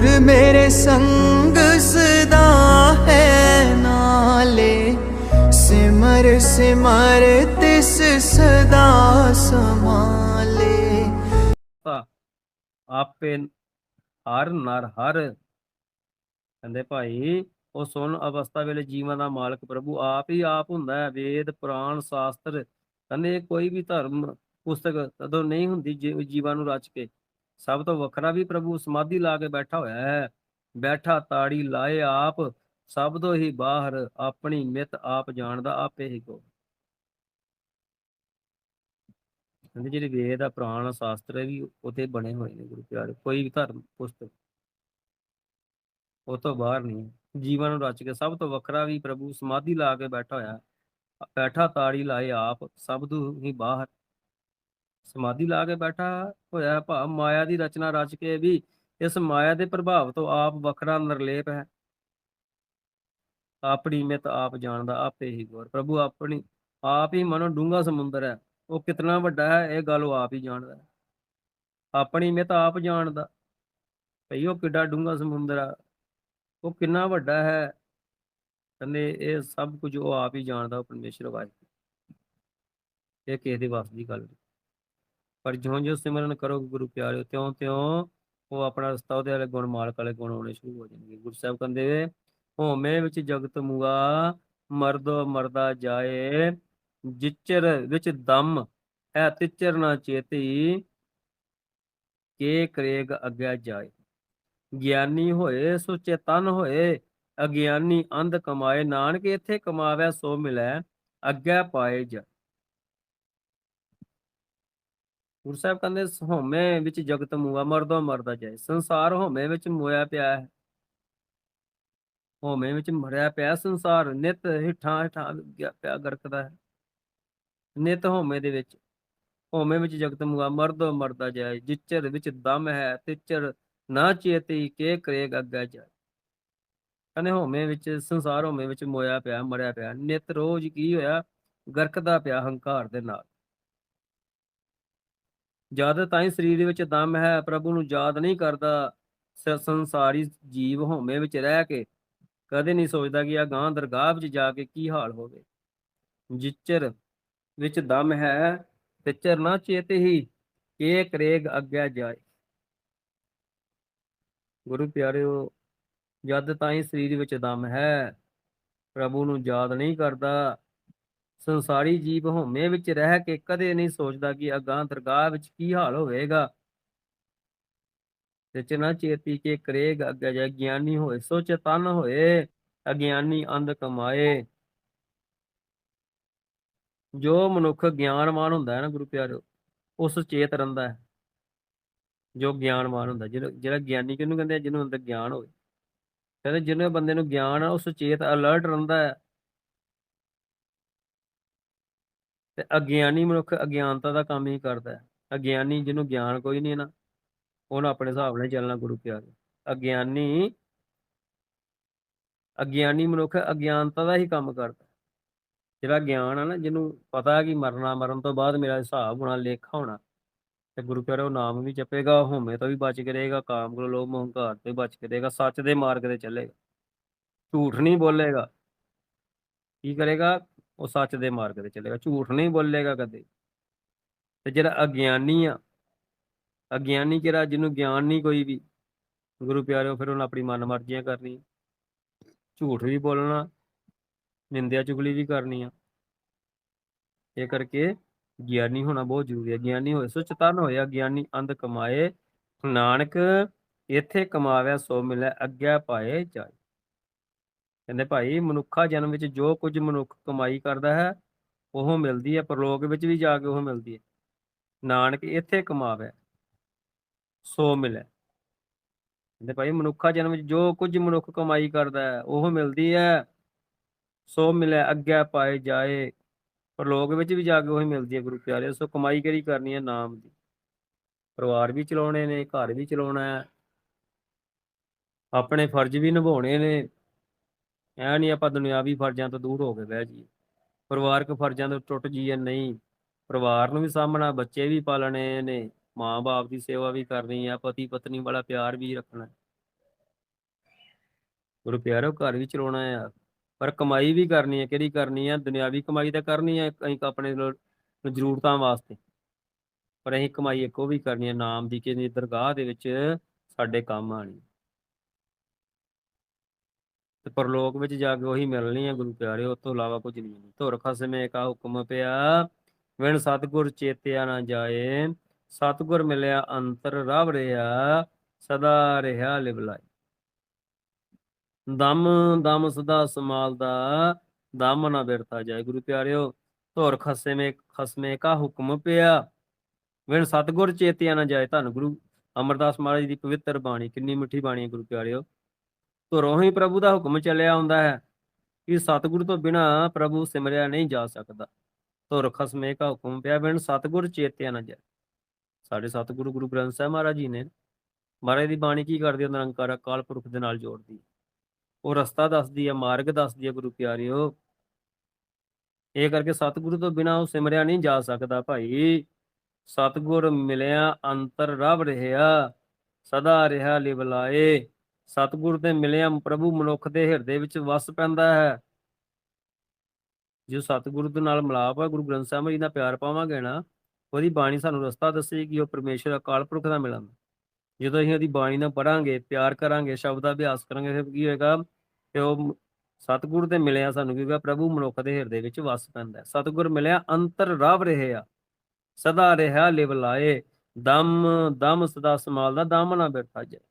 ਗੁਰ ਮੇਰੇ ਸੰਗ ਸਦਾ ਹੈ ਨਾਲੇ। ਸਿਮਰ ਸਿਮਰ ਤਿਸ ਸਦਾ ਸਮਾਲੇ। ਆਪੇ ਹਰ ਨਰ ਹਰ। ਕਹਿੰਦੇ ਭਾਈ, ਉਹ ਸੁਣ ਅਵਸਥਾ ਵੇਲੇ ਜੀਵਾਂ ਦਾ ਮਾਲਕ ਪ੍ਰਭੂ ਆਪ ਹੀ ਆਪ ਹੁੰਦਾ ਹੈ, ਵੇਦ, ਪੁਰਾਣ, ਸ਼ਾਸਤਰ। ਕਹਿੰਦੇ ਕੋਈ ਵੀ ਧਰਮ, ਪੁਸਤਕ ਤਦੋਂ ਨਹੀਂ ਹੁੰਦੀ ਜੀ- ਜੀਵਾਂ ਨੂੰ ਰਚ ਕੇ। ਸਭ ਤੋਂ ਵੱਖਰਾ ਵੀ ਪ੍ਰਭੂ ਸਮਾਧੀ ਲਾ ਕੇ ਬੈਠਾ ਹੋਇਆ ਹੈ। ਬੈਠਾ ਤਾੜੀ ਲਾਏ ਆਪ, ਸਭ ਤੋਂ ਹੀ ਬਾਹਰ ਆਪਣੀ ਮਿਤ ਆਪ ਜਾਣਦਾ, ਆਪੇ ਹੀ ਕੋ। ਕਹਿੰਦੇ ਜਿਹੜੇ ਵੇਦ ਆ ਪੁਰਾਣ ਸ਼ਾਸਤਰ ਵੀ ਉਹਤੇ ਬਣੇ ਹੋਏ ਨੇ ਗੁਰੂ ਪਿਆਰੇ, ਕੋਈ ਵੀ ਧਰਮ, ਪੁਸਤਕ। ਉਹ ਤੋਂ ਬਾਹਰ ਨਹੀਂ ਜੀਵਨ ਨੂੰ ਰਚ ਕੇ ਸਭ ਤੋਂ ਵੱਖਰਾ ਵੀ ਪ੍ਰਭੂ ਸਮਾਧੀ ਲਾ ਕੇ ਬੈਠਾ ਹੋਇਆ ਹੈ। ਬੈਠਾ ਤਾੜੀ ਲਾਏ ਆਪ, ਸਭ ਤੋਂ ਹੀ ਬਾਹਰ ਸਮਾਧੀ ਲਾ ਕੇ ਬੈਠਾ ਹੋਇਆ ਭਾਵ ਮਾਇਆ ਦੀ ਰਚਨਾ ਰਚ ਕੇ ਵੀ ਇਸ ਮਾਇਆ ਦੇ ਪ੍ਰਭਾਵ ਤੋਂ ਆਪ ਵੱਖਰਾ ਨਿਰਲੇਪ ਹੈ। ਆਪਣੀ ਮਿਤ ਆਪ ਜਾਣਦਾ, ਆਪੇ ਹੀ ਗੁਰ। ਪ੍ਰਭੂ ਆਪਣੀ, ਆਪ ਹੀ ਮਨੋ ਡੂੰਘਾ ਸਮੁੰਦਰ ਹੈ। ਉਹ ਕਿਤਨਾ ਵੱਡਾ ਹੈ, ਇਹ ਗੱਲ ਉਹ ਆਪ ਹੀ ਜਾਣਦਾ ਹੈ। ਆਪਣੀ ਮਿਤ ਆਪ ਜਾਣਦਾ, ਭਈ ਉਹ ਕਿੱਡਾ ਡੂੰਘਾ ਸਮੁੰਦਰ ਆ। ਉਹ ਕਿੰਨਾ ਵੱਡਾ ਹੈ, ਕਹਿੰਦੇ ਇਹ ਸਭ ਕੁਝ ਉਹ ਆਪ ਹੀ ਜਾਣਦਾ ਉਹ ਪਰਮੇਸ਼ਰ ਵਾਹਿਗੁਰੂ। ਇਹ ਕਿਸੇ ਦੇ ਵੱਸ ਦੀ ਗੱਲ ਨਹੀਂ। ਪਰ ਜਿਉਂ ਜਿਉਂ ਸਿਮਰਨ ਕਰੋ ਗੁਰੂ ਪਿਆਰਿਓ ਤਿਉਂ ਤਿਉਂ ਉਹ ਆਪਣਾ ਰਸਤਾ ਉਹਦੇ ਵਾਲੇ ਗੁਣ, ਮਾਲਕ ਵਾਲੇ ਗੁਣ ਹੋਣੇ ਸ਼ੁਰੂ ਹੋ ਜਾਣਗੇ। ਗੁਰੂ ਸਾਹਿਬ ਕਹਿੰਦੇ ਵੇ ਹੋਮੇ ਵਿੱਚ ਜਗਤ ਮੂਆ, ਮਰਦੋ ਮਰਦਾ ਜਾਏ, ਜਿਚਰ ਵਿੱਚ ਦਮ ਹੈ ਤਿਚਰ ਨਾ ਚੇਤੀ, ਕੇ ਕਰੇਗ ਅੱਗੇ ਜਾਏ। ਗਿਆਨੀ ਹੋਏ ਸੋ ਚੇਤਨ ਹੋਏ, ਅਗਿਆਨੀ ਅੰਧ ਕਮਾਏ। ਨਾਨਕ ਇੱਥੇ ਕਮਾਵੇ ਸੋ ਮਿਲੈ ਅੱਗੇ ਪਾਏ ਜਾ ਗੁਰੂ ਸਾਹਿਬ ਕਹਿੰਦੇ ਹਉਮੈ ਵਿੱਚ ਜਗਤ ਮੂਆ, ਮਰਦੋ ਮਰਦਾ ਜਾਏ। ਸੰਸਾਰ ਹਉਮੈ ਵਿੱਚ ਮੋਇਆ ਪਿਆ ਹੈ। ਹਉਮੈ ਵਿੱਚ ਮਰਿਆ ਪਿਆ, ਸੰਸਾਰ ਨਿਤ ਹਿਠਾਂ ਹਿਠਾਂ ਗਿਆ ਪਿਆ ਗਰਕਦਾ ਹੈ। ਨਿਤ ਹਉਮੈ ਦੇ ਵਿੱਚ, ਹਉਮੈ ਵਿੱਚ ਜਗਤ ਮੂਆ, ਮਰਦੋ ਮਰਦਾ ਜਾਏ। ਜਿਚਰ ਵਿੱਚ ਦਮ ਹੈ, ਤਿਚਰ ਨਾ ਚੇਤੀ ਕੇ ਕਰੇਗ ਅੱਗੇ ਜਾਏ। ਕਹਿੰਦੇ ਹਉਮੈ ਵਿੱਚ, ਸੰਸਾਰ ਹਉਮੈ ਵਿੱਚ ਮੋਇਆ ਪਿਆ, ਮਰਿਆ ਪਿਆ। ਨਿਤ ਰੋਜ਼ ਕੀ ਹੋਇਆ? ਗਰਕਦਾ ਪਿਆ, ਹੰਕਾਰ ਦੇ ਨਾਲ। ਜਦ ਤਾਈਂ ਸਰੀਰ ਵਿੱਚ ਦਮ ਹੈ, ਪ੍ਰਭੂ ਨੂੰ ਯਾਦ ਨਹੀਂ ਕਰਦਾ ਸੰਸਾਰੀ ਜੀਵ ਹਉਮੈ ਵਿੱਚ ਰਹਿ ਕੇ ਕਦੇ ਨਹੀਂ ਸੋਚਦਾ ਕਿ ਆ ਗਾਂ ਦਰਗਾਹ ਵਿੱਚ ਜਾ ਕੇ ਕੀ ਹਾਲ ਹੋਵੇ। ਜਿਚਰ ਵਿੱਚ ਦਮ ਹੈ ਤਿਚਰ ਨਾ ਚੇਤੇ ਹੀ ਕੇ ਕਰੇਗ ਅੱਗੇ ਜਾਏ। ਗੁਰੂ ਪਿਆਰਿਓ, ਜਦ ਤਾਈਂ ਸਰੀਰ ਵਿੱਚ ਦਮ ਹੈ, ਪ੍ਰਭੂ ਨੂੰ ਯਾਦ ਨਹੀਂ ਕਰਦਾ ਸੰਸਾਰੀ ਜੀਵ ਹਉਮੈ ਵਿੱਚ ਰਹਿ ਕੇ ਕਦੇ ਨਹੀਂ ਸੋਚਦਾ ਕਿ ਅਗਾਂਹ ਦਰਗਾਹ ਵਿੱਚ ਕੀ ਹਾਲ ਹੋਵੇਗਾ। ਤੇ ਚਨਾ ਚੇਤੀ ਕੇ ਕਰੇਗ ਅੱਗੇ ਗਿਆਨੀ ਹੋਏ ਸੋ ਚੇਤਨ ਹੋਏ, ਅਗਿਆਨੀ ਅੰਧ ਕਮਾਏ। ਜੋ ਮਨੁੱਖ ਗਿਆਨਵਾਨ ਹੁੰਦਾ ਹੈ ਨਾ ਗੁਰੂ ਪਿਆਰਿਓ ਉਸ ਚੇਤ ਰਹਿੰਦਾ ਹੈ। ਜੋ ਗਿਆਨਵਾਨ ਹੁੰਦਾ ਜਿਹੜਾ ਜਿਹੜਾ ਗਿਆਨੀ ਕਿਹਨੂੰ ਕਹਿੰਦੇ ਆ? ਜਿਹਨੂੰ ਅੰਦਰ ਗਿਆਨ ਹੋਵੇ। ਕਹਿੰਦੇ ਜਿਹਨੇ ਬੰਦੇ ਨੂੰ ਗਿਆਨ ਆ ਉਹ ਸੁਚੇਤ ਅਲਰਟ ਰਹਿੰਦਾ ਹੈ। ਤੇ ਅਗਿਆਨੀ ਮਨੁੱਖ ਅਗਿਆਨਤਾ ਦਾ ਕੰਮ ਹੀ ਕਰਦਾ ਹੈ। ਅਗਿਆਨੀ ਜਿਹਨੂੰ ਗਿਆਨ ਕੋਈ ਨਹੀਂ ਨਾ, ਉਹਨੂੰ ਆਪਣੇ ਹਿਸਾਬ ਨਾਲ ਚੱਲਣਾ ਗੁਰੂ ਪਿਆਰੇ। ਅਗਿਆਨੀ ਅਗਿਆਨੀ ਮਨੁੱਖ ਅਗਿਆਨਤਾ ਦਾ ਹੀ ਕੰਮ ਕਰਦਾ ਜਿਹੜਾ ਗਿਆਨ ਆ ਨਾ, ਜਿਹਨੂੰ ਪਤਾ ਕਿ ਮਰਨਾ ਮਰਨ ਤੋਂ ਬਾਅਦ ਮੇਰਾ ਹਿਸਾਬ ਹੋਣਾ, ਲੇਖਾ ਹੋਣਾ, ਤੇ ਗੁਰੂ ਪਿਆਰੇ ਉਹ ਨਾਮ ਵੀ ਜਪੇਗਾ ਹਉਮੈ ਤੋਂ ਵੀ ਬਚ ਕੇ ਰਹੇਗਾ, ਕਾਮ ਕੋਲ ਲੋਭ ਮੋਹ ਹੰਕਾਰ ਤੋਂ ਬਚ ਕੇ ਰਹੇਗਾ, ਸੱਚ ਦੇ ਮਾਰਗ ਤੇ ਚੱਲੇਗਾ। ਝੂਠ ਨਹੀਂ ਬੋਲੇਗਾ। ਕੀ ਕਰੇਗਾ? ਉਹ ਸੱਚ ਦੇ ਮਾਰਗ ਤੇ ਚੱਲੇਗਾ, ਝੂਠ ਨਹੀਂ ਬੋਲੇਗਾ ਕਦੇ। ਤੇ ਜਿਹੜਾ ਅਗਿਆਨੀ ਆ, ਅਗਿਆਨੀ ਕਿਹੜਾ ਜਿਹਨੂੰ ਗਿਆਨ ਨਹੀਂ ਕੋਈ ਵੀ, ਗੁਰੂ ਪਿਆਰਿਓ, ਫਿਰ ਉਹਨੇ ਆਪਣੀ ਮਨ ਮਰਜ਼ੀਆਂ ਕਰਨੀ ਝੂਠ ਵੀ ਬੋਲਣਾ, ਨਿੰਦਿਆ ਚੁਗਲੀ ਵੀ ਕਰਨੀ ਆ ਇਹ ਕਰਕੇ ਗਿਆਨੀ ਹੋਣਾ ਬਹੁਤ ਜ਼ਰੂਰੀ ਹੈ ਗਿਆਨੀ ਹੋਏ ਸੋ ਚਤਨ ਹੋਇਆ ਗਿਆਨੀ ਅੰਧ ਕਮਾਏ। ਨਾਨਕ ਇੱਥੇ ਕਮਾਵਿਆ ਸੋ ਮਿਲੇ, ਅੱਗੇ ਪਾਏ ਜਾਏ। ਕਹਿੰਦੇ ਭਾਈ ਮਨੁੱਖਾ ਜਨਮ ਵਿੱਚ ਜੋ ਕੁਝ ਮਨੁੱਖ ਕਮਾਈ ਕਰਦਾ ਹੈ, ਉਹ ਮਿਲਦੀ ਹੈ, ਪਰਲੋਕ ਵਿੱਚ ਵੀ ਜਾ ਕੇ ਉਹ ਮਿਲਦੀ ਹੈ। ਨਾਨਕ ਇੱਥੇ ਕਮਾਵੇ, ਸੋ ਮਿਲੇ। ਕਹਿੰਦੇ ਭਾਈ ਮਨੁੱਖਾ ਜਨਮ ਵਿੱਚ ਜੋ ਕੁਝ ਮਨੁੱਖ ਕਮਾਈ ਕਰਦਾ ਹੈ, ਉਹ ਮਿਲਦੀ ਹੈ, ਸੋ ਮਿਲੇ, ਅੱਗੇ ਪਾਏ ਜਾਏ। ਪਰਲੋਕ ਵਿੱਚ ਵੀ ਜਾ ਕੇ ਉਹੀ ਮਿਲਦੀ ਹੈ, ਗੁਰੂ ਪਿਆਰੇ, ਸੋ ਕਮਾਈ ਕਿਹੜੀ ਕਰਨੀ ਹੈ? ਨਾਮ ਦੀ। ਪਰਿਵਾਰ ਵੀ ਚਲਾਉਣੇ ਨੇ, ਘਰ ਵੀ ਚਲਾਉਣਾ ਹੈ। ਆਪਣੇ ਫਰਜ਼ ਵੀ ਨਿਭਾਉਣੇ ਨੇ। ਐ ਨਹੀਂ ਆਪਾਂ ਦੁਨਿਆਵੀ ਫਰਜ਼ਾਂ ਤੋਂ ਦੂਰ ਹੋ ਕੇ ਬਹਿ ਜਾਈਏ। ਪਰਿਵਾਰਕ ਫਰਜ਼ਾਂ ਤੋਂ ਟੁੱਟ ਜਾਈਏ ਨਹੀਂ। ਪਰਿਵਾਰ ਨੂੰ ਵੀ ਸਾਂਭਣਾ, ਬੱਚੇ ਵੀ ਪਾਲਣੇ ਨੇ, ਮਾਂ-ਬਾਪ ਦੀ ਸੇਵਾ ਵੀ ਕਰਨੀ ਆ ਪਤੀ ਪਤਨੀ ਵਾਲਾ ਪਿਆਰ ਵੀ ਰੱਖਣਾ। ਗੁਰੂ ਪਿਆਰੋ, ਘਰ ਵੀ ਚਲਾਉਣਾ ਆ। ਪਰ ਕਮਾਈ ਵੀ ਕਰਨੀ ਹੈ ਕਿਹੜੀ ਕਰਨੀ ਹੈ ਦੁਨਿਆਵੀ ਕਮਾਈ ਤਾਂ ਕਰਨੀ ਹੈ ਅਸੀਂ ਆਪਣੇ ਜ਼ਰੂਰਤਾਂ ਵਾਸਤੇ। ਪਰ ਅਸੀਂ ਕਮਾਈ ਇੱਕੋ ਵੀ ਕਰਨੀ ਹੈ ਨਾਮ ਦੀ ਕਿ ਦਰਗਾਹ ਦੇ ਵਿੱਚ ਸਾਡੇ ਕੰਮ ਆਣੀ ਤੇ ਪਰਲੋਕ ਵਿੱਚ ਜਾ ਕੇ ਉਹੀ ਮਿਲਣੀ ਹੈ ਗੁਰੂ ਪਿਆਰੇ ਉਸ ਤੋਂ ਇਲਾਵਾ ਕੁਝ ਨਹੀਂ। ਧੁਰ ਖਸਮੇ ਕਾ ਹੁਕਮ ਪਿਆ ਵਿਣ ਸਤਿਗੁਰ ਚੇਤਿਆ ਨਾ ਜਾਏ। ਸਤਿਗੁਰ ਮਿਲਿਆ ਅੰਤਰ ਰਵ ਰਿਹਾ, ਸਦਾ ਰਿਹਾ ਲਿਵਲਾਈ ਦਮ ਦਮ ਸਦਾ ਸਮਾਲਦਾ ਦਮ ਨਾ ਬਿਰਤਾ ਜਾਏ। ਗੁਰੂ ਪਿਆਰਿਓ, ਧੁਰ ਖਸਮੇ ਖਸਮੇ ਕਾ ਹੁਕਮ ਪਿਆ ਵਿਣ ਸਤਿਗੁਰ ਚੇਤਿਆ ਨਾ ਜਾਏ। ਧੰਨ ਗੁਰੂ ਅਮਰਦਾਸ ਮਹਾਰਾਜ ਦੀ ਪਵਿੱਤਰ ਬਾਣੀ, ਕਿੰਨੀ ਮਿੱਠੀ ਬਾਣੀ ਹੈ ਗੁਰੂ ਪਿਆਰਿਓ। ਧੁਰੋਂ ਹੀ ਪ੍ਰਭੂ ਦਾ ਹੁਕਮ ਚੱਲਿਆ ਆਉਂਦਾ ਹੈ ਕਿ ਸਤਿਗੁਰ ਤੋਂ ਬਿਨਾ ਪ੍ਰਭੂ ਸਿਮਰਿਆ ਨਹੀਂ ਜਾ ਸਕਦਾ। ਧੁਰ ਖਸਮੇ ਕਾ ਹੁਕਮ ਪਿਆ ਬਿਨ ਸਤਿਗੁਰ ਚੇਤਿਆ ਨਾ ਜਾਏ। ਸਾਡੇ ਸਤਿਗੁਰੂ ਗੁਰੂ ਗ੍ਰੰਥ ਸਾਹਿਬ ਮਹਾਰਾਜ ਜੀ ਨੇ ਮਹਾਰਾਜ ਦੀ ਬਾਣੀ ਕੀ ਕਰਦੀ ਹੈ ਨਿਰੰਕਾਰ ਅਕਾਲ ਪੁਰਖ ਦੇ ਨਾਲ ਜੋੜਦੀ ਉਹ ਰਸਤਾ ਦੱਸਦੀ ਹੈ, ਮਾਰਗ ਦੱਸਦੀ ਹੈ ਗੁਰੂ ਪਿਆਰਿਓ। ਇਹ ਕਰਕੇ ਸਤਿਗੁਰੂ ਤੋਂ ਬਿਨਾ ਉਹ ਸਿਮਰਿਆ ਨਹੀਂ ਜਾ ਸਕਦਾ ਭਾਈ। ਸਤਿਗੁਰ ਮਿਲਿਆ, ਅੰਤਰ ਰਵ ਰਿਹਾ, ਸਦਾ ਰਿਹਾ, ਲਿਵਲਾਏ। ਸਤਿਗੁਰ ਦੇ ਮਿਲਿਆ ਪ੍ਰਭੂ ਮਨੁੱਖ ਦੇ ਹਿਰਦੇ ਵਿੱਚ ਵਸ ਪੈਂਦਾ ਹੈ। ਜੋ ਸਤਿਗੁਰੂ ਦੇ ਨਾਲ ਮਿਲਾਪ ਹੈ ਗੁਰੂ ਗ੍ਰੰਥ ਸਾਹਿਬ ਜੀ ਦਾ ਪਿਆਰ ਪਾਵਾਂਗੇ ਨਾ, ਉਹਦੀ ਬਾਣੀ ਸਾਨੂੰ ਰਸਤਾ ਦੱਸੇਗੀ ਕਿ ਉਹ ਪਰਮੇਸ਼ਰ ਅਕਾਲ ਪੁਰਖ ਦਾ ਮਿਲਣ। ਜਦੋਂ ਅਸੀਂ ਉਹਦੀ ਬਾਣੀ ਨਾਲ ਪੜਾਂਗੇ ਪਿਆਰ ਕਰਾਂਗੇ, ਸ਼ਬਦ ਦਾ ਅਭਿਆਸ ਕਰਾਂਗੇ, ਫਿਰ ਕੀ ਹੋਏਗਾ? ਕਿ ਉਹ ਸਤਿਗੁਰ ਦੇ ਮਿਲਿਆ ਸਾਨੂੰ ਕੀ ਹੋਏਗਾ? ਪ੍ਰਭੂ ਮਨੁੱਖ ਦੇ ਹਿਰਦੇ ਵਿੱਚ ਵਸ ਪੈਂਦਾ ਸਤਿਗੁਰ ਮਿਲਿਆ ਅੰਤਰ ਰਵ ਰਿਹਾ, ਸਦਾ ਰਿਹਾ ਲਿਵ ਲਾਏ, ਦਮ ਦਮ ਸਦਾ ਸਮਾਲ ਦਾ ਦਮ ਨਾ ਬੈਠਾ ਜਾਏ।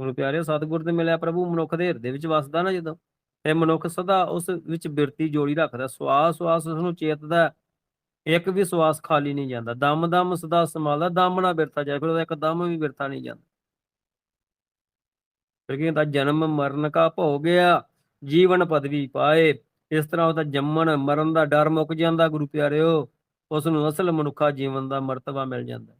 ਗੁਰੂ ਪਿਆਰਿਓ, ਸਤਿਗੁਰ ਤੇ ਮਿਲਿਆ ਪ੍ਰਭੂ, ਮਨੁੱਖ ਦੇ ਹਿਰਦੇ ਵਿੱਚ ਵਸਦਾ ਨਾ ਜਦੋਂ। ਇਹ ਮਨੁੱਖ ਸਦਾ ਉਸ ਵਿੱਚ ਬਿਰਤੀ ਜੋੜੀ ਰੱਖਦਾ, ਸਵਾਸ ਸਵਾਸ ਉਸ ਨੂੰ ਚੇਤਦਾ ਇੱਕ ਵੀ ਸਵਾਸ ਖਾਲੀ ਨਹੀਂ ਜਾਂਦਾ ਦਮ ਦਮ ਸਦਾ ਸਮਾਲਦਾ ਦਮ ਨਾ ਬਿਰਤਾ ਜਾਏ, ਫਿਰ ਉਹਦਾ ਇੱਕ ਦਮ ਵੀ ਬਿਰਥਾ ਨਹੀਂ ਜਾਂਦਾ। ਫਿਰ ਕੀ ਜਨਮ ਮਰਨ ਕਾ ਭੋ ਗਿਆ ਜੀਵਨ ਪਦਵੀ ਪਾਏ। ਇਸ ਤਰ੍ਹਾਂ ਉਹਦਾ ਜੰਮਣ, ਮਰਨ ਦਾ ਡਰ ਮੁੱਕ ਜਾਂਦਾ, ਗੁਰੂ ਪਿਆਰਿਓ। ਉਸ ਨੂੰ ਅਸਲ ਮਨੁੱਖਾ ਜੀਵਨ ਦਾ ਮਰਤਬਾ ਮਿਲ ਜਾਂਦਾ।